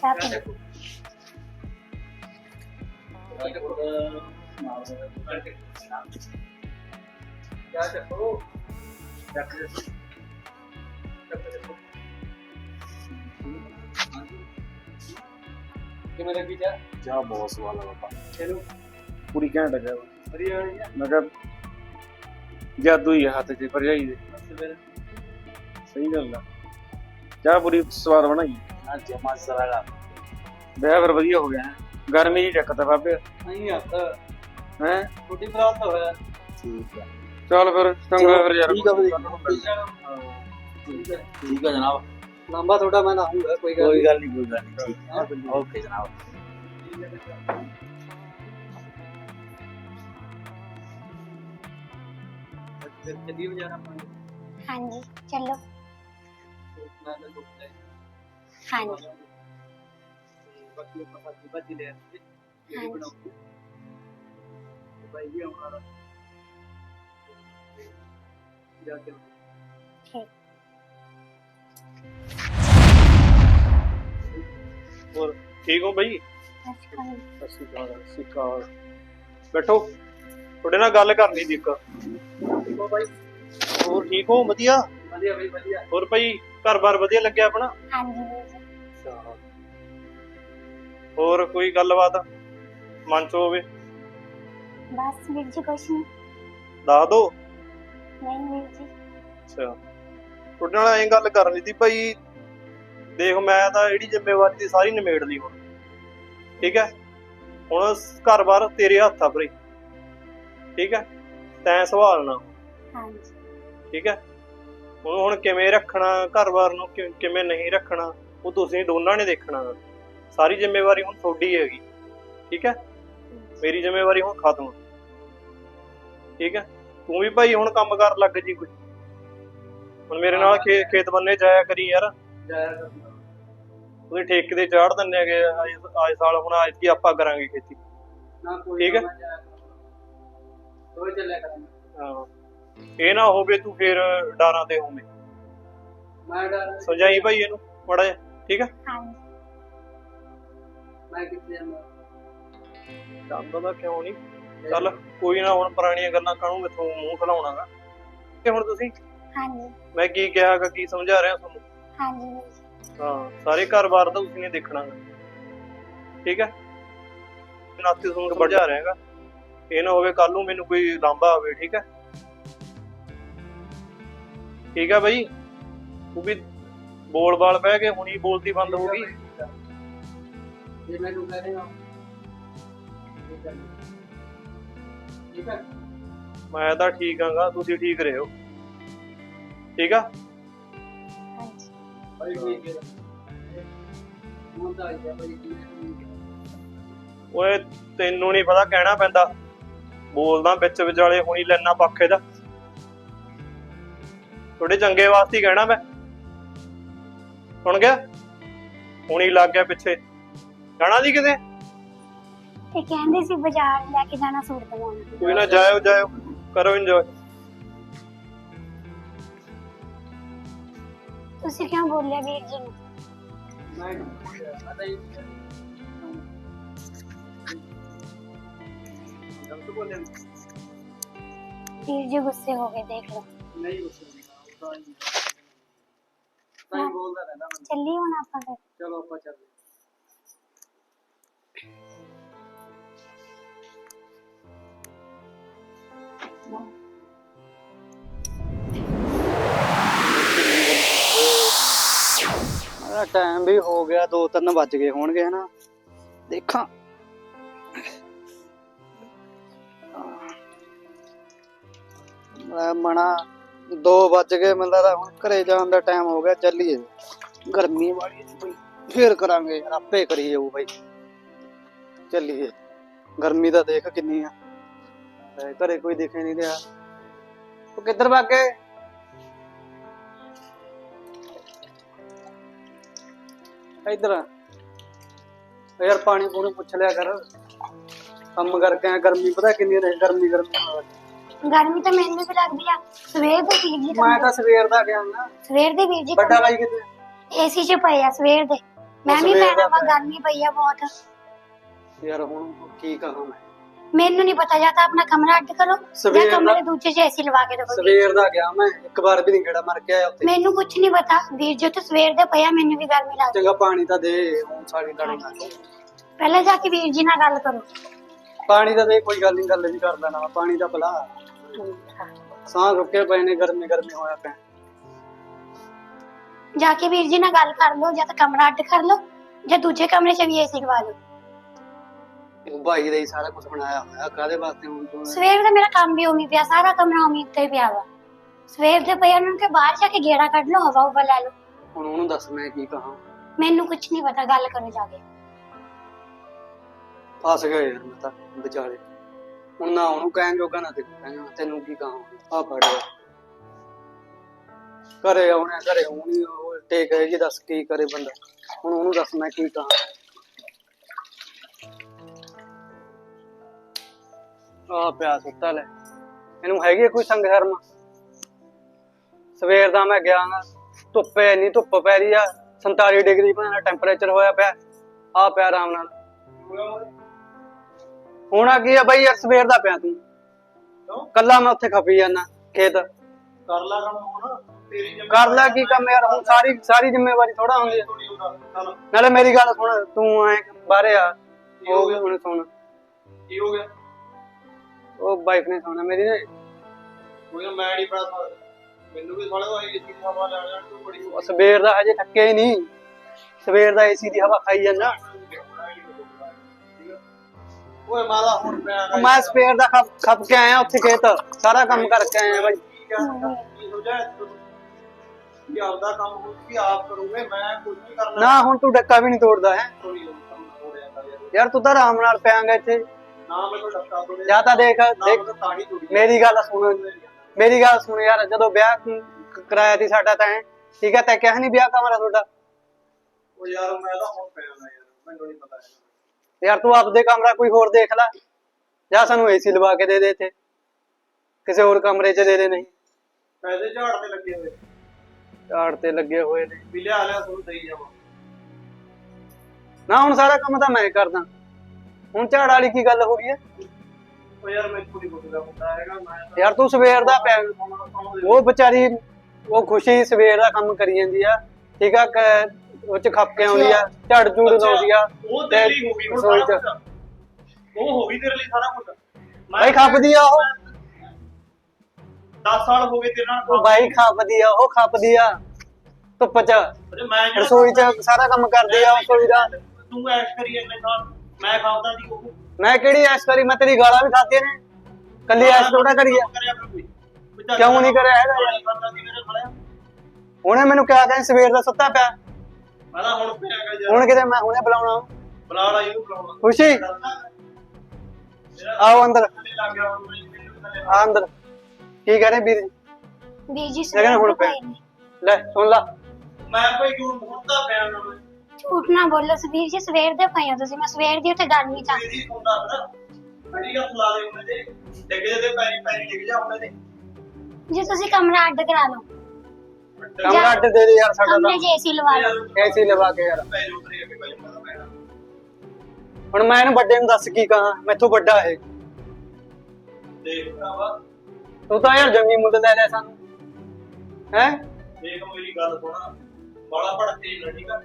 ਚਾਹ ਪੀ ਲਓ। ਕਿਵੇਂ ਲੱਗੀ ਜਾ? ਚਾਹ ਬਹੁਤ ਸਵਾਲ ਆ ਬਾਬਾ ਚਲੋ ਪੂਰੀ ਘੈਂਟ ਹੈ। ਵਧੀਆ ਹੋਈ ਆ? ਮੈਂ ਕਿਹਾ ਜਾਦੂ ਹੀ ਆ ਹੱਥ 'ਚ ਭਰਜਾਈ ਦੇ। ਸਹੀ ਗੱਲ ਆ। ਚਾਹ ਪੂਰੀ ਸਵਾਦ ਬਣਾਈ। ਨਾ ਜਮਾ ਸਰਾਗਾ ਵਿਆਹ ਫਿਰ ਵਧੀਆ ਹੋ ਗਿਆ ਹੈਂ। ਗਰਮੀ ਦੀ ਦਿੱਕਤ ਆ ਬਾਬੇ ਨਹੀਂ ਹੱਥ ਹੈ ਛੋਟੀ ਬਰਾਤ ਤਾਂ ਹੋਇਆ ਠੀਕ ਆ ਚੱਲ ਫਿਰ ਚੰਗਾ ਫਿਰ ਯਾਰ ਠੀਕ ਆ ਬਈ। ਕੱਲ੍ਹ ਨੂੰ ਮਿਲਦੇ ਹਾਂ। ਠੀਕ ਹੈ ਠੀਕ ਆ ਜਨਾਬ ਲੰਬਾ ਥੋੜਾ ਮੈਂ ਲਾਉਂਗਾ ਕੋਈ ਗੱਲ ਕੋਈ ਨਹੀਂ ਗੱਲ ਨਹੀਂ ਕੋਈ ਗੱਲ ਨਹੀਂ ਠੀਕ ਆ ਓਕੇ ਜਨਾਬ ਫਿਰ ਚੱਲੀ ਬਜਾਣਾ ਪਾਣੀ ਹਾਂਜੀ। ਬਾਕੀ ਆਪਾਂ ਲੈ। ਬਣਾਉਂਦੇ ਜਾ ਕੇ ਹੋਰ ਠੀਕ ਹੋ ਬਈ? ਸਤਿ ਸ਼੍ਰੀ ਅਕਾਲ। ਸਤਿ ਸ਼੍ਰੀ ਅਕਾਲ ਬੈਠੋ। ਤੁਹਾਡੇ ਨਾਲ ਗੱਲ ਕਰਨੀ ਸੀ ਇੱਕ। ਠੀਕ ਹੋ ਬਾਈ? ਹੋਰ ਠੀਕ ਹੋ? ਵਧੀਆ? ਵਧੀਆ ਬਾਈ ਵਧੀਆ। ਹੋਰ ਭਾਈ ਘਰ-ਬਾਰ ਵਧੀਆ ਲੱਗਿਆ ਆਪਣਾ? ਹਾਂਜੀ। ਹੋਰ ਕੋਈ ਗੱਲਬਾਤ? ਮਨ ਚ ਹੋਵੇ। ਬਸ ਵੀਰ ਜੀ ਕੁਛ ਨਹੀਂ ਦੱਸ ਦੋ। ਨਹੀਂ ਵੀਰ ਜੀ। ਅੱਛਾ। ਤੁਹਾਡੇ ਨਾਲ ਐਂ ਗੱਲ ਕਰਨੀ ਸੀ ਭਾਈ ਦੇਖ ਮੈਂ ਤਾਂ ਜਿਹੜੀ ਜ਼ਿੰਮੇਵਾਰੀ ਦੀ ਸਾਰੀ ਨਿਮੇੜ ਲਈ ਹੁਣ। ਠੀਕ ਹੈ? ਹੁਣ ਘਰ-ਬਾਰ ਤੇਰੇ ਹੱਥ ਆ ਭਰੀ ਠੀਕ ਹੈ? ਤੈਂ ਸੰਭਾਲਣਾ। ਹਾਂਜੀ। ਠੀਕ ਹੈ? ਹੁਣ ਹੁਣ ਕਿਵੇਂ ਰੱਖਣਾ ਘਰ-ਬਾਰ ਨੂੰ ਕਿ- ਕਿਵੇਂ ਨਹੀਂ ਰੱਖਣਾ ਉਹ ਤੁਸੀਂ ਦੋਨਾਂ ਨੇ ਦੇਖਣਾ। ਸਾਰੀ ਜ਼ਿੰਮੇਵਾਰੀ ਹੁਣ ਤੁਹਾਡੀ ਹੈਗੀ। ਠੀਕ ਹੈ? ਮੇਰੀ ਜ਼ਿੰਮੇਵਾਰੀ ਹੁਣ ਖਤਮ ਠੀਕ ਹੈ? ਤੂੰ ਵੀ ਭਾਈ ਹੁਣ ਕੰਮ ਕਰ ਲੱਗ ਜੀ ਕੋਈ। ਹੁਣ ਮੇਰੇ ਨਾਲ ਖੇਤ ਬੰਨੇ ਜਾਇਆ ਕਰੀ ਯਾਰ। ਜਾਇਆ ਉਹਦੇ ਠੇਕੇ ਤੇ ਚਾੜ ਦਿੰਨੇ ਹੈਗੇ ਆਏ ਸਾਲ ਹੁਣ ਅੱਜ ਕੀ ਆਪਾਂ ਕਰਾਂਗੇ ਖੇਤੀ। ਨਾ ਕੋਈ ਠੀਕ ਹੈ। ਹਾਂ। ਇਹ ਨਾ ਹੋਵੇ ਤੂੰ ਫੇਰ ਡਾਰਾਂ ਤੇ ਹੋਵੇਂ। ਮੈਂ ਡਰ ਸਮਝਾਈ ਭਾਈ ਇਹਨੂੰ ਮੜਾ ਜਿਹਾ। ਠੀਕ ਹੈ? ਹਾਂਜੀ। ਮੈਂ ਕਿੱਥੇ ਜਾਂਦਾ ਜਾਂਦਾ ਤਾਂ ਕਿਉਂ ਨਹੀਂ ਚੱਲ ਕੋਈ ਨਾ ਹੁਣ ਪੁਰਾਣੀਆਂ ਗੱਲਾਂ ਕਾਹਨੂੰ ਮੈਥੋਂ ਮੂੰਹ ਖਲਾਉਣਾਗਾ ਤੇ ਹੁਣ ਤੁਸੀਂ? ਹਾਂਜੀ। ਮੈਂ ਕੀ ਕਿਹਾਗਾ ਕੀ ਸਮਝਾ ਰਿਹਾ ਤੁਹਾਨੂੰ? ਹਾਂਜੀ। ਵੀਰ ਜੀ ਹਾਂ ਸਾਰੇ ਘਰ-ਬਾਰ ਦਾ ਤੁਸੀਂ ਨੇ ਦੇਖਣਾ ਗਾ। ਠੀਕ ਹੈ? ਨਾਤੇ ਤੁਹਾਨੂੰ ਸਮਝਾ ਰਿਹਾਗਾ ਇਹ ਨਾ ਹੋਵੇ ਕੱਲ ਨੂੰ ਮੈਨੂੰ ਕੋਈ ਲਾਂਭਾ ਆਵੇ ਠੀਕ ਹੈ? ਠੀਕ ਹੈ ਬਈ? ਤੂੰ ਵੀ ਬੋਲ ਬਾਲ ਬਹਿ ਕੇ ਹੁਣੀ ਬੋਲਦੀ ਬੰਦ ਹੋ ਗਈ। ਜੇ ਮੈਨੂੰ ਕਹਿ ਰਹੇ। ਹੋ ਠੀਕ ਹੈ ਠੀਕ ਹੈ ਮੈਂ ਤਾਂ ਠੀਕ ਆਂਗਾ ਤੁਸੀਂ ਠੀਕ ਰਹੋ ਠੀਕ ਆ? ਹਾਂਜੀ। ਬਾਈ ਠੀਕ ਹੈ ਹੁਣ ਤਾਂ ਆਈ ਆ ਭਾਈ ਕੀ ਓਏ ਤੈਨੂੰ ਨਹੀਂ ਪਤਾ ਕਹਿਣਾ ਪੈਂਦਾ। ਬੋਲਦਾ ਵਿੱਚ ਵਿਚਾਲੇ ਹੁਣੀ ਲੈਣਾ ਪੱਖੇ ਦਾ ਥੋੜੇ ਚੰਗੇ ਵਾਸਤੇ ਹੀ ਕਹਿਣਾ ਮੈਂ। ਸੁਣ ਗਿਆ? ਹੁਣੀ ਲੱਗ ਗਿਆ ਪਿੱਛੇ। ਜਾਣਾ ਜੀ ਕਿਤੇ? ਤੇ ਕਹਿੰਦੇ ਸੀ ਬਾਜ਼ਾਰ ਲੈ ਕੇ ਜਾਣਾ ਸੂਟ ਦਵਾਉਣ। ਕੋਈ ਨਾ ਜਾਇਓ ਜਾਇਓ। ਕਰੋ ਇੰਜੋਏ ਤੁਸੀਂ ਕਿਉਂ ਬੋਲਿਆ ਵੀਰ ਜੀ ਨੂੰ? ਵੀਰ ਜੀ ਗੁੱਸੇ ਹੋ ਗਏ ਦੇਖ ਲਓ। ਨਹੀਂ ਬੋਲਦਾ ਤਾਂ ਹੀ ਬੋਲਦਾ ਰਹਿੰਦਾ ਚੱਲੀ ਹੁਣ ਆਪਾਂ ਫਿਰ। ਚਲੋ ਆਪਾਂ ਚੱਲਦੇ ਮੇਰਾ ਟਾਈਮ ਵੀ ਹੋ ਗਿਆ 2-3 ਵੱਜ ਗਏ ਹੋਣਗੇ ਹਨਾ। ਦੇਖਾਂ। ਮੈਂ ਮਣਾ 2 ਵੱਜ ਗਏ, ਮੈਨੂੰ ਲੱਗਦਾ ਹੁਣ ਘਰੇ ਜਾਣ ਦਾ ਟਾਈਮ ਹੋ ਗਿਆ, ਚੱਲੀਏ। ਗਰਮੀ ਵਾਲੀ ਹੈ ਫੇਰ ਕਰਾਂਗੇ ਯਾਰ, ਆਪੇ ਕਰੀ ਜਾਊ ਬਈ। ਚੱਲੀਏ ਗਰਮੀ ਤਾਂ ਦੇਖ ਕਿੰਨੀ ਆ। ਤੇ ਘਰੇ ਕੋਈ ਦਿਖੇ ਨਹੀਂ ਰਿਹਾ। ਉਹ ਕਿੱਧਰ ਭੱਗ ਗਏ? ਇੱਧਰ ਆ। ਉਹ ਯਾਰ ਪਾਣੀ ਪੂਣੀ ਪੁੱਛ ਲਿਆ ਕਰ। ਕੰਮ ਕਰਕੇ ਆਇਆ, ਗਰਮੀ ਪਤਾ ਕਿੰਨੀ ਨੇ ਗਰਮੀ ਗਰਮੀ। ਗਰਮੀ ਤਾਂ ਮੈਨੂੰ ਵੀ ਲੱਗਦੀ ਆ। ਸਵੇਰ ਦੇ ਵੀਰ ਜੀ ਮੈਂ ਤਾਂ ਸਵੇਰ ਦਾ ਗਿਆ ਨਾ। ਸਵੇਰ ਦੇ ਵੀਰ ਜੀ ਵੱਡਾ ਬਾਈ ਕਿਤੇ ਏਸੀ 'ਚ ਪਏ ਆ ਸਵੇਰ ਦੇ। ਮੈਂ ਵੀ ਸਵੇਰ ਪੈਣਾ ਦਾ ਵਾ ਗਰਮੀ ਪਈ ਆ ਬਹੁਤ। ਯਾਰ ਹੁਣ ਕੀ ਕਹਾਂ ਮੈਂ? ਮੈਨੂੰ ਨਹੀਂ ਪਤਾ ਜਾਂ ਤਾਂ ਆਪਣਾ ਕਮਰਾ ਅੱਡ ਕਰੋ ਜਾਂ ਸਵੇਰ ਕਮਰੇ ਦੂਜੇ 'ਚ ਏਸੀ ਲਵਾ ਕੇ ਦਿਓ ਸਵੇਰ ਦਾ ਗਿਆ ਮੈਂ ਇੱਕ ਵਾਰ ਵੀ ਨਹੀਂ ਗੇੜਾ ਮਾਰ ਕੇ ਆਇਆ ਉੱਥੇ। ਮੈਨੂੰ ਕੁਝ ਨਹੀਂ ਪਤਾ ਵੀਰ ਜੀ ਤੇ ਸਵੇਰ ਦੇ ਪਿਆ ਮੈਨੂੰ ਵੀ ਗਰਮੀ ਲੱਗਦੀ। ਚੰਗਾ ਪਾਣੀ ਤਾਂ ਦੇ ਹੁਣ ਸਾਰੀ ਲੜੀ ਨਾ ਪਹਿਲਾਂ ਜਾ ਕੇ ਵੀਰ ਜੀ ਨਾਲ ਗੱਲ ਕਰੋ। ਪਾਣੀ ਤਾਂ ਦੇ ਕੋਈ ਗੱਲ ਨਹੀਂ ਗੱਲ ਵੀ ਕਰ ਲੈਣਾ ਪਾਣੀ ਦਾ ਬਲਾ ਸਾਹ ਰੁਕੇ ਪਏ ਨੇ ਗਰਮੀ ਗਰਮੀ ਹੋਇਆ ਪਿਆ। ਜਾ ਕੇ ਵੀਰ ਜੀ ਨਾਲ ਗੱਲ ਕਰ ਲਓ ਜਾਂ ਤਾਂ ਕਮਰਾ ਅੱਡ ਕਰ ਲਓ ਜਾਂ ਦੂਜੇ ਕਮਰੇ 'ਚ ਵੀ ਏਸੀ ਲਵਾ ਲਓ। ਭਾਈ ਦਾ ਹੀ ਸਾਰਾ ਕੁਝ ਬਣਾਇਆ ਹੋਇਆ ਕਾਦੇ ਵਾਸਤੇ ਹੁਣ ਤੂੰ ਸਵੇਰ ਦਾ ਮੇਰਾ ਕੰਮ ਵੀ ਉਮੀ ਪਿਆ ਸਾਰਾ ਕਮਰਾ ਉਮੀ ਉੱਤੇ ਪਿਆ ਵਾ। ਸਵੇਰ ਦੇ ਪਿਆ ਨੂੰ ਕਿ ਬਾਹਰ ਜਾ ਕੇ ਗੇੜਾ ਕੱਢ ਲਓ ਹਵਾ ਉਵਾ ਲੈ ਲਓ। ਹੁਣ ਉਹਨੂੰ ਦੱਸ ਮੈਂ ਕੀ ਕਹਾਂ। ਮੈਨੂੰ ਕੁਝ ਨਹੀਂ ਪਤਾ ਗੱਲ ਕਰੋ ਜਾ ਕੇ। ਫਸ ਗਿਆ ਯਾਰ ਮੈਂ ਤਾਂ ਵਿਚਾਲੇ। ਹੁਣ ਨਾ ਉਹਨੂੰ ਕਹਿਣ ਜੋਗਾ ਨਾ ਤੈਨੂੰ ਕਹਿਣਾ ਤੈਨੂੰ ਕੀ ਕਹਾਂ। ਆ ਫੜ ਯਾਰ ਘਰੇ ਆਉਣਾ ਘਰੇ ਆਉਣੀ ਉਹ ਟੇਕ ਹੈਗੀ ਦੱਸ ਕੀ ਕਰੇ ਬੰਦਾ। ਹੁਣ ਉਹਨੂੰ ਦੱਸ ਮੈਂ ਕੀ ਕਹਾਂ। ਆ ਪਿਆ ਸੁੱਤਾ ਲੈ। ਇਹਨੂੰ ਹੈਗੀ ਆ ਕੋਈ ਸੰਗ ਸ਼ਰਮ ਸਵੇਰ ਦਾ ਮੈਂ ਗਿਆ ਨਾ ਧੁੱਪੇ ਇੰਨੀ ਧੁੱਪ ਪੈ ਰਹੀ ਆ 47 ਡਿਗਰੀ ਭਾਵੇਂ ਟੈਂਪਰੇਚਰ ਹੋਇਆ ਪਿਆ। ਆ ਪਿਆ ਆਰਾਮ ਨਾਲ। ਹੋਣਾ ਕੀ ਆ ਬਈ ਯਾਰ ਸਵੇਰ ਦਾ ਪਿਆ ਤੂੰ। ਕੱਲਾ ਮੈਂ ਉੱਥੇ ਖਪੀ ਜਾਣਾ ਖੇਤ। ਕਰ ਲਾ ਕੰਮ ਹੁਣ ਤੇਰੀ ਜਿੰਮੇਵਾਰੀ ਕਰ ਲੈ ਕੀ ਕੰਮ ਯਾਰ ਹੁਣ ਸਾਰੀ ਸਾਰੀ ਜ਼ਿੰਮੇਵਾਰੀ ਥੋੜਾ ਹੁੰਦੀ ਹੈ ਨਾਲੇ ਮੇਰੀ ਗੱਲ ਸੁਣ ਤੂੰ ਐ ਬਾਹਰੇ ਆ। ਉਹ ਵੀ ਹੁਣ ਸੁਣ। ਕੀ ਹੋ ਗਿਆ? ਉਹ ਵਾਈਫ ਨੇ ਸੁਣਾ ਮੇਰੀ ਨੇ ਕੋਈ ਨਾ ਮੈਂ ਨਹੀਂ ਪੜਾ ਸਕਦਾ ਮੈਨੂੰ ਵੀ ਸਾਲੇ ਉਹ ਏਸੀ ਦੀ ਹਵਾ ਲੈਣ ਤੂੰ ਬੜੀ ਉਹ ਸਵੇਰ ਦਾ ਹਜੇ ਥੱਕਿਆ ਹੀ ਨਹੀਂ। ਸਵੇਰ ਦਾ ਏਸੀ ਦੀ ਹਵਾ ਖਾਈ ਜਾਂਦਾ। ਓਏ ਮਾਦਾ ਹੁਣ ਪਿਆ ਮੈਂ ਸਵੇਰ ਦਾ ਖਪ ਖਪ ਕੇ ਆਇਆ ਉੱਥੇ ਖੇਤ। ਸਾਰਾ ਕੰਮ ਕਰਕੇ ਆਇਆ ਬਾਈ। ਕੀ ਹੋ ਜਾਏ? ਕਿ ਆਪਦਾ ਕੰਮ ਹੁਣ ਕੀ ਆਪ ਕਰੂਗੇ? ਮੈਂ ਕੁਝ ਨਹੀਂ ਕਰਨਾ। ਨਾ ਹੁਣ ਤੂੰ ਡੱਕਾ ਵੀ ਨਹੀਂ ਤੋੜਦਾ ਹੈ। ਯਾਰ ਤੂੰ ਤਾਂ ਆਰਾਮ ਨਾਲ ਪਿਆਂਗਾ ਇੱਥੇ। ਜਾਂ ਤਾਂ ਦੇਖ ਦੇਖ ਮੇਰੀ ਗੱਲ ਸੁਣ ਮੇਰੀ ਗੱਲ ਸੁਣ ਯਾਰ ਜਦੋਂ ਵਿਆਹ ਕਰਾਇਆ ਸੀ ਸਾਡਾ ਤਾਂ ਠੀਕ ਹੈ ਤੈਂ ਕਿਹਾ ਨਹੀਂ ਵਿਆਹ ਕਮਰਾ ਤੁਹਾਡਾ? ਉਹ ਯਾਰ ਮੈਂ ਤਾਂ ਹੁਣ ਪਿਆ ਯਾਰ ਮੈਨੂੰ ਨਹੀਂ ਪਤਾ। ਯਾਰ ਤੂੰ ਆਪਦੇ ਕਮਰਾ ਕੋਈ ਹੋਰ ਦੇਖ ਲੈ ਜਾਂ ਸਾਨੂੰ ਏਸੀ ਲਵਾ ਕੇ ਦੇ ਦੇ ਇੱਥੇ। ਕਿਸੇ ਹੋਰ ਕਮਰੇ 'ਚ ਦੇ ਦੇ ਨਹੀਂ। ਪੈਸੇ ਝਾੜ ਤੇ ਲੱਗੇ ਹੋਏ। ਝਾੜ ਤੇ ਲੱਗੇ ਹੋਏ ਨੇ। ਵੀ ਲਿਆ ਲਿਆ ਤੁਹਾਨੂੰ ਦੇਈ ਜਾਵਾਂ। ਨਾ ਹੁਣ ਸਾਰਾ ਕੰਮ ਤਾਂ ਮੈਂ ਕਰਦਾ। ਹੁਣ ਝਾੜ ਵਾਲੀ ਕੀ ਗੱਲ ਹੋ ਗਈ ਹੈ? ਉਹ ਯਾਰ ਮੈਨੂੰ ਨਹੀਂ ਬੁੱਝਦਾ ਹੁੰਦਾ ਹੈਗਾ ਮੈਂ ਤਾਂ ਯਾਰ ਤੂੰ ਸਵੇਰ ਦਾ ਪਿਆ ਉਹ ਵਿਚਾਰੀ ਉਹ ਖੁਸ਼ੀ ਸਵੇਰ ਦਾ ਕੰਮ ਕਰੀ ਜਾਂਦੀ ਆ। ਠੀਕ ਆ ਕ- ਉਹ ਚ ਖੱਪ ਕੇ ਆਉਂਦੀ ਆ ਝੜ ਝੂੜ ਲਾਉਂਦੀ ਆ। ਉਹ ਤੇਰੇ ਲਈ ਹੋ ਗਈ ਹੁਣ ਰਸੋਈ ਸਾਰਾ ਚ। ਕੁਝ ਉਹ ਹੋ ਗਈ ਤੇਰੇ ਲਈ ਸਾਰਾ ਕੁਝ ਬਾਈ ਖੱਪਦੀ ਆ ਉਹ। 10 ਸਾਲ ਹੋ ਗਏ ਤੇਰੇ ਨਾਲ ਉਹ ਬਾਈ ਖੱਪਦੀ ਆ ਉਹ ਖੱਪਦੀ ਆ। ਧੁੱਪ ਚ। ਅਰੇ ਮੈਂ ਜਿਹੜਾ ਰਸੋਈ ਚ ਸਾਰਾ ਕੰਮ ਕਰਦੀ ਆ ਉਹ ਰਸੋਈ ਦਾ। ਤੂੰ ਐਸ਼ ਕਰੀ ਇੰਨੇ ਸਾਲ ਮੈਂ ਖਾਉਂਦਾ ਸੀ ਉਹ। ਮੈਂ ਕਿਹੜੀ ਐਸ਼ ਕਰੀ ਮੈਂ ਤੇਰੀ ਗਾਲਾਂ ਵੀ ਖਾਧੀਆਂ ਨੇ। ਕੱਲੀ ਐਸ਼ ਥੋੜਾ ਕਰੀ ਆ ਕਿਉਂ ਨਹੀਂ ਕਰਿਆ ਹੈਗਾ? ਗਾਲਾਂ ਖਾਂਦਾ ਸੀ ਮੇਰੇ ਸਾਲਿਆ ਉਹਨੇ ਮੈਨੂੰ ਕਿਹਾ ਕਹਿੰਦੀ ਸਵੇਰ ਦਾ ਸੁੱਤਾ ਪਿਆ। ਮੈਂ ਤਾਂ ਹੁਣ ਪਿਆ ਗਾ ਯਾਰ। ਹੁਣ ਕਿਤੇ ਮੈਂ ਹੁਣੇ ਬੁਲਾਉਣਾ। ਬੁਲਾ ਲਾ ਇਹਨੂੰ ਬੁਲਾਉਣਾ। ਖੁਸ਼ੀ? ਆਓ ਅੰਦਰ। ਹੁਣ ਆ ਅੰਦਰ। ਕੀ ਕਹਿ ਰਹੇ ਵੀਰ ਜੀ? ਵੀਰ ਜੀ ਹੁਣ ਦੇ ਪਏ ਨੇ ਲੈ ਸੁਣ ਲਾ। ਮੈਂ ਕੋਈ ਕਿਉਂ ਹੁੰਦਾ ਪਿਆ ਨਾ ਝੂਠ ਨਾ ਬੋਲੋ ਵੀਰ ਜੀ ਸਵੇਰ ਦੇ ਪਏ ਹੋ ਤੁਸੀਂ। ਮੈਂ ਸਵੇਰ ਦੀ ਉੱਥੇ ਗੱਲ ਨਹੀਂ ਚਾਹ ਤੇਰੀ ਹੁੰਦਾ ਨਾ ਬੜੀ ਗੱਲ ਲਾ ਦੇ ਉਹਨੇ ਦੇ ਡਿੱਗਦੇ ਤੇ ਪੈਰੀ ਪੈਰੀ ਡਿੱਗ ਜਾ ਉਹਨੇ ਦੇ ਜੀ ਤੁਸੀਂ ਕਮਰਾ ਅੱਡ ਕਰਾ ਲਓ। ਕਮਰਾ ਅੱਡ ਦੇ ਦੇ ਯਾਰ ਸਾਡਾ ਕਮਰੇ 'ਚ ਏਸੀ ਲਵਾ ਲਓ। ਤਾਂ ਐਸੀ ਲਵਾ ਕੇ ਯਾਰ। ਪੈਰੀ ਉਤਰੇ ਅੱਗੇ ਭਾਈ ਮੈਂ ਪੈਣਾ। ਹੁਣ ਮੈਂ ਇਹਨੂੰ ਵੱਡੇ ਨੂੰ ਦੱਸ ਕੀ ਕਹਾਂ ਮੈਥੋਂ ਵੱਡਾ ਹੈ ਦੇਖ ਭਰਾਵਾ। ਤੂੰ ਤਾਂ ਯਾਰ ਜੰਮੀ ਮੁੱਲ ਲੈ ਲੈ ਸਾਨੂੰ। ਹੈ? ਦੇਖ ਮੇਰੀ ਗੱਲ ਸੁਣਾ। ਬਾਲਾ ਤੇਜ਼ ਨਾ ਠੀਕ ਆ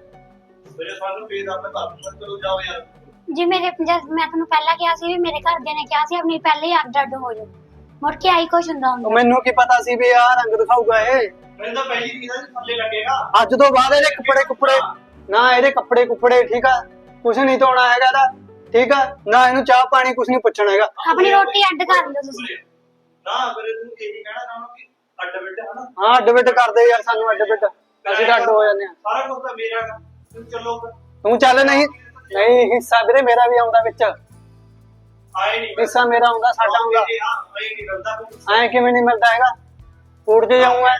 ਮੇਰੇ ਸਾਨੂੰ ਫੇਰ ਆਪੇ ਕਰ ਦੂੰਗਾ ਚਲੋ ਜਾਓ ਯਾਰ। ਜੀ ਮੇਰੇ ਜਦ ਮੈਂ ਤੁਹਾਨੂੰ ਪਹਿਲਾਂ ਕਿਹਾ ਸੀ ਵੀ ਮੇਰੇ ਘਰਦਿਆਂ ਨੇ ਕਿਹਾ ਸੀ ਆਪਣੀ ਪਹਿਲੇ ਹੀ ਅੱਡ ਅੱਡ ਹੋ ਜਾਓ। ਮੁੜ ਕੇ ਆਈ ਕੁਛ ਹੁੰਦਾ ਹੁੰਦਾ। ਮੈਨੂੰ ਕੀ ਪਤਾ ਸੀ ਵੀ ਆਹ ਰੰਗ ਦਿਖਾਊਗਾ ਇਹ? ਮੈਨੂੰ ਤਾਂ ਪਹਿਲੀ ਵੀ ਨਾ ਥੱਲੇ ਲੱਗੇਗਾ। ਅੱਜ ਤੋਂ ਬਾਅਦ ਇਹਦੇ ਕੱਪੜੇ ਕੁੱਪੜੇ ਨਾ ਇਹਦੇ ਕੱਪੜੇ ਕੁੱਪੜੇ ਠੀਕ ਆ? ਕੁਛ ਨਹੀਂ ਧੋਣਾ ਹੈਗਾ ਇਹਦਾ ਠੀਕ ਆ? ਨਾ ਇਹਨੂੰ ਚਾਹ ਪਾਣੀ ਕੁਛ ਨਹੀਂ ਪੁੱਛਣਾ ਹੈਗਾ। ਆਪਣੀ ਰੋਟੀ ਅੱਡ ਕਰ ਲਓ ਤੁਸੀਂ। ਨਾ ਫਿਰ ਤੂੰ ਇਹੀ ਕਹਿਣਾ ਚਾਹਣਾ ਕਿ ਅੱਡ ਬਿੱਟ ਹਨਾ? ਹਾਂ ਅੱਡ ਬਿੱਟ ਕਰਦੇ ਯਾਰ ਸਾਨੂੰ ਅੱਡ ਬਿੱਟ ਅਸੀਂ ਤਾਂ ਅੱਡ ਹੋ ਜਾਂਦੇ ਆ ਸਾਰਾ ਕੁਝ ਤਾਂ ਮੇਰਾ ਹੈਗਾ। ਤੂੰ ਚੱਲੋ ਤੂੰ ਚੱਲ ਨਹੀਂ ਨਹੀਂ ਹਿੱਸਾ ਵੀਰੇ ਮੇਰਾ ਵੀ ਆਉਂਦਾ ਵਿੱਚ। ਆਏ ਨਹੀਂ ਹਿੱਸਾ ਮੇਰਾ ਆਉਂਦਾ ਸਾਡਾ ਆਉਂਦਾ। ਐਂ ਕਿਵੇਂ ਨਹੀਂ ਮਿਲਦਾ ਹੈਗਾ? ਕੋਰਟ 'ਚ ਜਾਊਂਗਾ।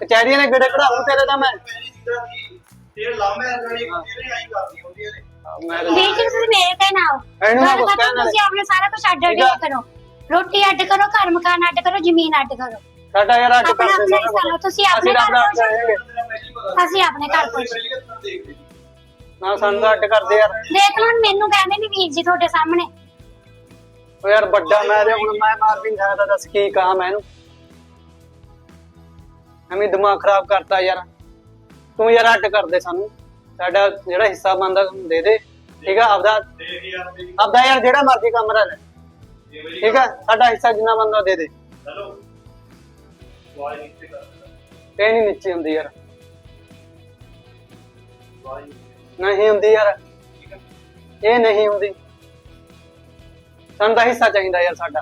ਕਚਹਿਰੀਆਂ ਨੇ ਗੇੜੇ ਕਢਾਉਂ ਤੇਰੇ ਤਾਂ ਮੈਂ। ਤੇਰੇ ਲਾਮੇ ਰਗੜੀ ਤੇਰੇ ਆਈ ਕਰਦੀ ਹੁੰਦੀ ਨੇ ਮੈਂ ਜੀ ਤੁਸੀਂ ਮੇਰੇ ਤੇ ਨਾ ਆਓ। ਇਹਨੂੰ ਨਾ ਗੱਲ ਕੁਛ ਖਤਮ, ਕਹਿਣ ਤੁਸੀਂ ਆਪਣੇ ਸਾਰਾ ਕੁਝ ਅੱਡ ਅੱਡ। ਕਰੋ। ਰੋਟੀ ਅੱਡ ਕਰੋ ਘਰ ਮਕਾਨ ਅੱਡ ਕਰੋ ਜ਼ਮੀਨ ਅੱਡ ਕਰੋ। ਸਾਡਾ ਯਾਰ ਲਓ ਕੁਛ। ਤੁਸੀਂ ਆਪਣੇ ਘਰ ਅਸੀਂ ਆਪਣੇ ਘਰ ਪਹੁੰਚ ਨਾ ਸਾਨੂੰ ਤਾਂ ਅੱਡ ਕਰਦੇ ਯਾਰ। ਦੇਖ ਲਓ ਹੁਣ ਮੈਨੂੰ ਕਹਿੰਦੇ ਨਹੀਂ ਵੀਰ ਜੀ ਤੁਹਾਡੇ ਸਾਹਮਣੇ। ਉਹ ਯਾਰ ਵੱਡਾ ਮੈਂ ਤੇ ਹੁਣ ਮੈਂ ਮਾਰ ਵੀ ਨਹੀਂ ਸਕਦਾ ਦੱਸ ਕੀ ਕਹਾਂ ਮੈਂ ਇਹਨੂੰ? ਐਵੇਂ ਦਿਮਾਗ ਖਰਾਬ ਕਰਤਾ ਯਾਰ। ਤੂੰ ਯਾਰ ਅੱਡ ਕਰ ਦੇ ਸਾਨੂੰ। ਸਾਡਾ ਜਿਹੜਾ ਹਿੱਸਾ ਬਣਦਾ ਸਾਨੂੰ ਦੇ ਦੇ। ਠੀਕ ਆ ਆਪਦਾ ਆਪਦਾ ਯਾਰ ਜਿਹੜਾ ਮਰਜ਼ੀ ਕਮਰਾ ਲੈ। ਠੀਕ ਆ ਸਾਡਾ ਹਿੱਸਾ ਜਿੰਨਾ ਬਣਦਾ ਦੇ ਦੇ। ਹੈਲੋ ਵਾਈ ਨੀਚੇ ਕਰ ਇਹ ਨਹੀਂ ਨੀਚੇ ਹੁੰਦੀ ਯਾਰ। ਨਹੀਂ ਹੁੰਦੀ ਯਾਰ। ਇਹ ਨਹੀਂ ਹੁੰਦੀ। ਸਾਨੂੰ ਤਾਂ ਹਿੱਸਾ ਚਾਹੀਦਾ ਯਾਰ ਸਾਡਾ।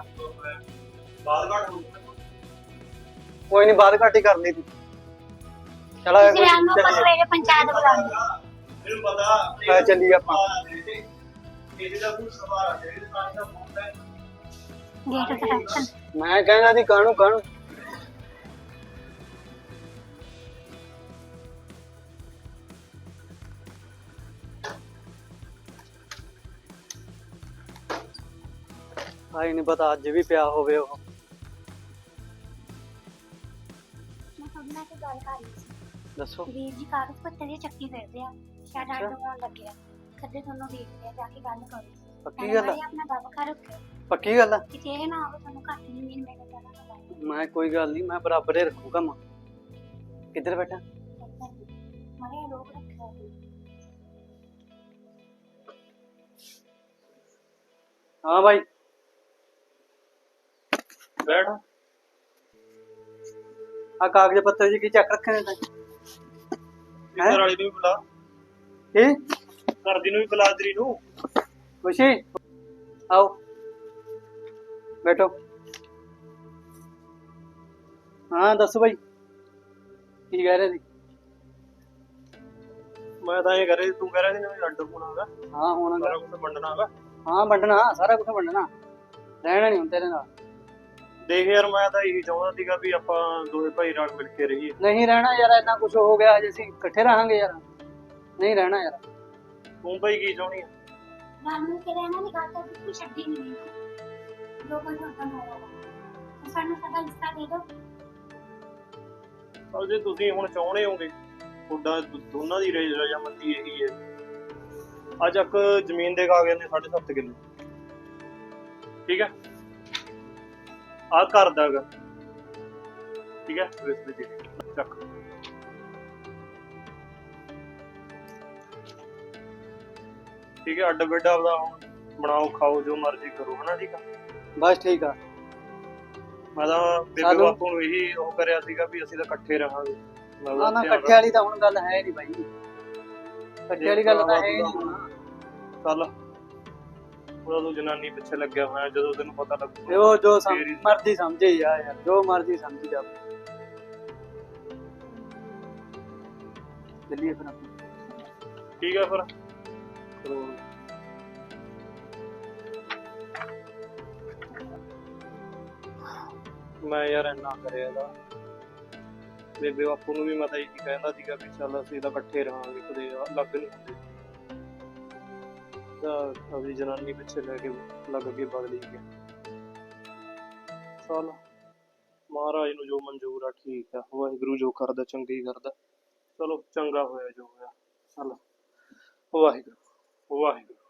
ਘਾਟ ਹੋ ਕੋਈ ਨਹੀਂ ਬਾਅਦ ਘੱਟ ਹੀ ਕਰ ਲਈ ਤੂੰ। ਚਲ ਤੁਸੀਂ ਆਨੂੰ ਆਪਾਂ ਸਵੇਰੇ ਪੰਚਾਇਤ ਬੁਲਾਉਂਦੇ ਮੈਨੂੰ ਪਤਾ ਆ ਚੱਲੀਏ ਆਪਾਂ। ਇਹਦੇ ਦਾ ਕੁਝ ਸਵਾਲ ਆ ਇਹਦੇ ਪਾਣੀ ਦਾ ਫੋਨ ਹੈ ਮੈਂ ਕਹਿੰਦਾ ਸੀ ਕਾਹਨੂੰ ਕਾਹਨੂੰ? ਆਈ ਨਹੀਂ ਪਤਾ ਅੱਜ ਵੀ ਪਿਆ ਹੋਵੇ ਉਹ। ਮੈਂ ਤੁਹਾਡੇ ਨਾਲ ਇੱਕ ਗੱਲ ਕਰ ਰਹੀ ਸੀ। ਦੱਸੋ। ਵੀਰ ਜੀ ਕਾਗਜ਼ ਪੱਤਰ ਦੀ ਚੱਕੀ ਫਿਰਦੇ ਆ ਸ਼ਾਇਦ ਅੱਡ ਹੋਣ ਲੱਗਿਆ ਕਦੇ ਤੁਹਾਨੂੰ ਦੇਖਦੇ ਆ ਜਾ ਕੇ ਗੱਲ ਕਰੋ। ਪੱਕੀ ਗੱਲ ਆ। ਨਾਲੇ ਆਪਣਾ ਦਬ ਕਰ ਰੱਖਿਓ ਪੱਕੀ ਗੱਲ ਆ। ਕਿਤੇ ਇਹ ਨਾ ਹੋਵੇ ਤੁਹਾਨੂੰ ਘੱਟ ਨਹੀਂ ਮਿਲ ਮੇਰੇ ਕੋਲ ਨਾ ਮੈਂ ਕੋਈ ਗੱਲ ਨਹੀਂ ਮੈਂ ਬਰਾਬਰ ਹੀ ਰੱਖੂਗਾ ਮਾਂ। ਕਿੱਧਰ ਬੈਠਾ? ਮਰੇ ਰੱਖਿਆ। ਹਾਂ ਭਾਈ ਬੈਠ। ਆ ਕਾਗਜ਼ ਪੱਤਰ ਜੀ ਕੀ ਚੱਕ ਰੱਖੇ ਨੇ ਤੈਂ? ਘਰ ਵਾਲੀ ਨੂੰ ਵੀ ਬੁਲਾ। ਕੀ? ਘਰ ਦੀ ਨੂੰ ਵੀ ਬੁਲਾ ਤੇਰੀ ਨੂੰ। ਖੁਸ਼ੀ? ਆਓ। ਬੈਠੋ। ਹਾਂ ਦੱਸੋ ਭਾਈ ਕੀ ਕਹਿ ਰਹੇ ਸੀ? ਮੈਂ ਤਾਂ ਇਹ ਕਰੇ ਤੂੰ ਕਹਿ ਰਿਹਾ ਸੀ ਨਾ ਅੱਡ ਹੋਣਾ ਹੈਗਾ। ਹਾਂ ਹੁਣ ਸਾਰਾ ਕੁਝ ਵੰਡਣਾ ਹੈਗਾ। ਹਾਂ ਵੰਡਣਾ ਸਾਰਾ ਕੁਝ ਵੰਡਣਾ। ਰਹਿਣਾ ਨਹੀਂ ਹੁਣ ਤੇਰੇ ਨਾਲ। ਦੇਖ ਯਾਰ ਮੈਂ ਤਾਂ ਇਹੀ ਚਾਹੁੰਦਾ ਸੀਗਾ ਵੀ ਆਪਾਂ ਦੋਵੇਂ ਭਾਈ ਰਲ ਮਿਲ ਕੇ ਰਹੀਏ। ਨਹੀਂ ਰਹਿਣਾ ਯਾਰ ਇੰਨਾ ਕੁਝ ਹੋ ਗਿਆ ਹਜੇ ਅਸੀਂ ਇਕੱਠੇ ਰਹਾਂਗੇ ਯਾਰ। ਨਹੀਂ ਰਹਿਣਾ ਯਾਰ। ਤੂੰ ਭਾਈ ਕੀ ਚਾਹੁੰਦੀ ਆ? ਮਿਲ ਕੇ ਰਹਿਣਾ ਦੀ ਗੱਲ ਤਾਂ ਬਿਲਕੁਲ ਛੱਡੀ ਨਹੀਂ ਗਈ। ਦੋ ਬੰਦੇ ਉਦੋਂ ਹੋਇਆ ਸਾਨੂੰ ਸਾਡਾ ਹਿੱਸਾ ਦੇ ਦਿਓ। ਪਰ ਜੇ ਤੁਸੀਂ ਹੁਣ ਚਾਹੁੰਦੇ ਹੋਗੇ ਤੁਹਾਡਾ ਦੋਨਾਂ ਦੀ ਰਜ- ਰਜਾਮੰਦੀ ਇਹੀ ਹੈ। ਅੱਜ ਤੱਕ ਜ਼ਮੀਨ ਦੇ ਕਾਗਜ਼ ਨੇ 7.5 ਕਿੱਲੇ। ਠੀਕ ਹੈ? ਆ ਘਰ ਦਾ ਗਾ ਠੀਕ ਹੈ ਇਸ ਵਿੱਚ ਚੱਕ। ਠੀਕ ਹੈ ਅੱਡ ਬਿੱਡ ਆਪਦਾ ਹੁਣ ਬਣਾਓ ਖਾਓ ਜੋ ਮਰਜ਼ੀ ਕਰੋ ਹਨਾ ਠੀਕ ਆ? ਬਸ ਠੀਕ ਆ। ਮੈਂ ਤਾਂ ਬੇਬੇ ਸਾਨੂੰ- ਬਾਪੂ ਨੂੰ ਇਹੀ ਉਹ ਕਰਿਆ ਸੀਗਾ ਵੀ ਅਸੀਂ ਤਾਂ ਇਕੱਠੇ ਰਹਾਂਗੇ। ਮੈਂ ਨਾ ਉਹਦਾ ਨਾ ਧਿਆਨ ਇਕੱਠੇ ਵਾਲੀ ਤਾਂ ਹੁਣ ਗੱਲ ਹੈ ਨਹੀਂ ਭਾਈ ਇਕੱਠੇ ਵਾਲੀ ਗੱਲ ਤਾਂ ਹੈ ਹੀ ਨਹੀਂ ਹੁਣ। ਚੱਲ। ਉਹਦਾ ਤੂੰ ਜਨਾਨੀ ਪਿੱਛੇ ਲੱਗਿਆ ਹੋਇਆ ਜਦੋਂ ਤੈਨੂੰ ਪਤਾ ਲੱਗੂ। ਤੇ ਉਹ ਜੋ ਸਮ- ਫੇਰ ਹੀ- ਮਰਜ਼ੀ ਸਮਝੇ ਯਾਰ ਯਾਰ ਜੋ ਮਰਜ਼ੀ ਸਮਝੀ ਜਾ। ਚੱਲੀਏ ਫਿਰ ਆਪਾਂ। ਠੀਕ ਆ ਫਿਰ। ਮੈਂ ਯਾਰ ਇੰਨਾ ਕਰਿਆ ਦਾ ਬੇਬੇ ਬਾਪੂ ਨੂੰ ਵੀ ਮੈਂ ਤਾਂ ਇਹੀ ਕਹਿੰਦਾ ਸੀਗਾ ਵੀ ਚੱਲ ਅਸੀਂ ਤਾਂ ਇਕੱਠੇ ਰਹਾਂਗੇ ਕਦੇ ਅਲੱਗ ਨਹੀਂ ਹੁੰਦੇ। ਤਾਂ ਆਪਣੀ ਜਨਾਨੀ ਪਿੱਛੇ ਲੈ ਕੇ ਲੱਗ ਕੇ ਬਦਲੀ ਗਿਆ। ਚੱਲ ਮਹਾਰਾਜ ਨੂੰ ਜੋ ਮਨਜ਼ੂਰ ਆ, ਠੀਕ ਆ। ਵਾਹਿਗੁਰੂ ਜੋ ਕਰਦਾ, ਚੰਗੀ ਕਰਦਾ। ਚਲੋ, ਚੰਗਾ ਹੋਇਆ ਜੋ ਹੋਇਆ। ਚੱਲ, ਵਾਹਿਗੁਰੂ ਵਾਹਿਗੁਰੂ।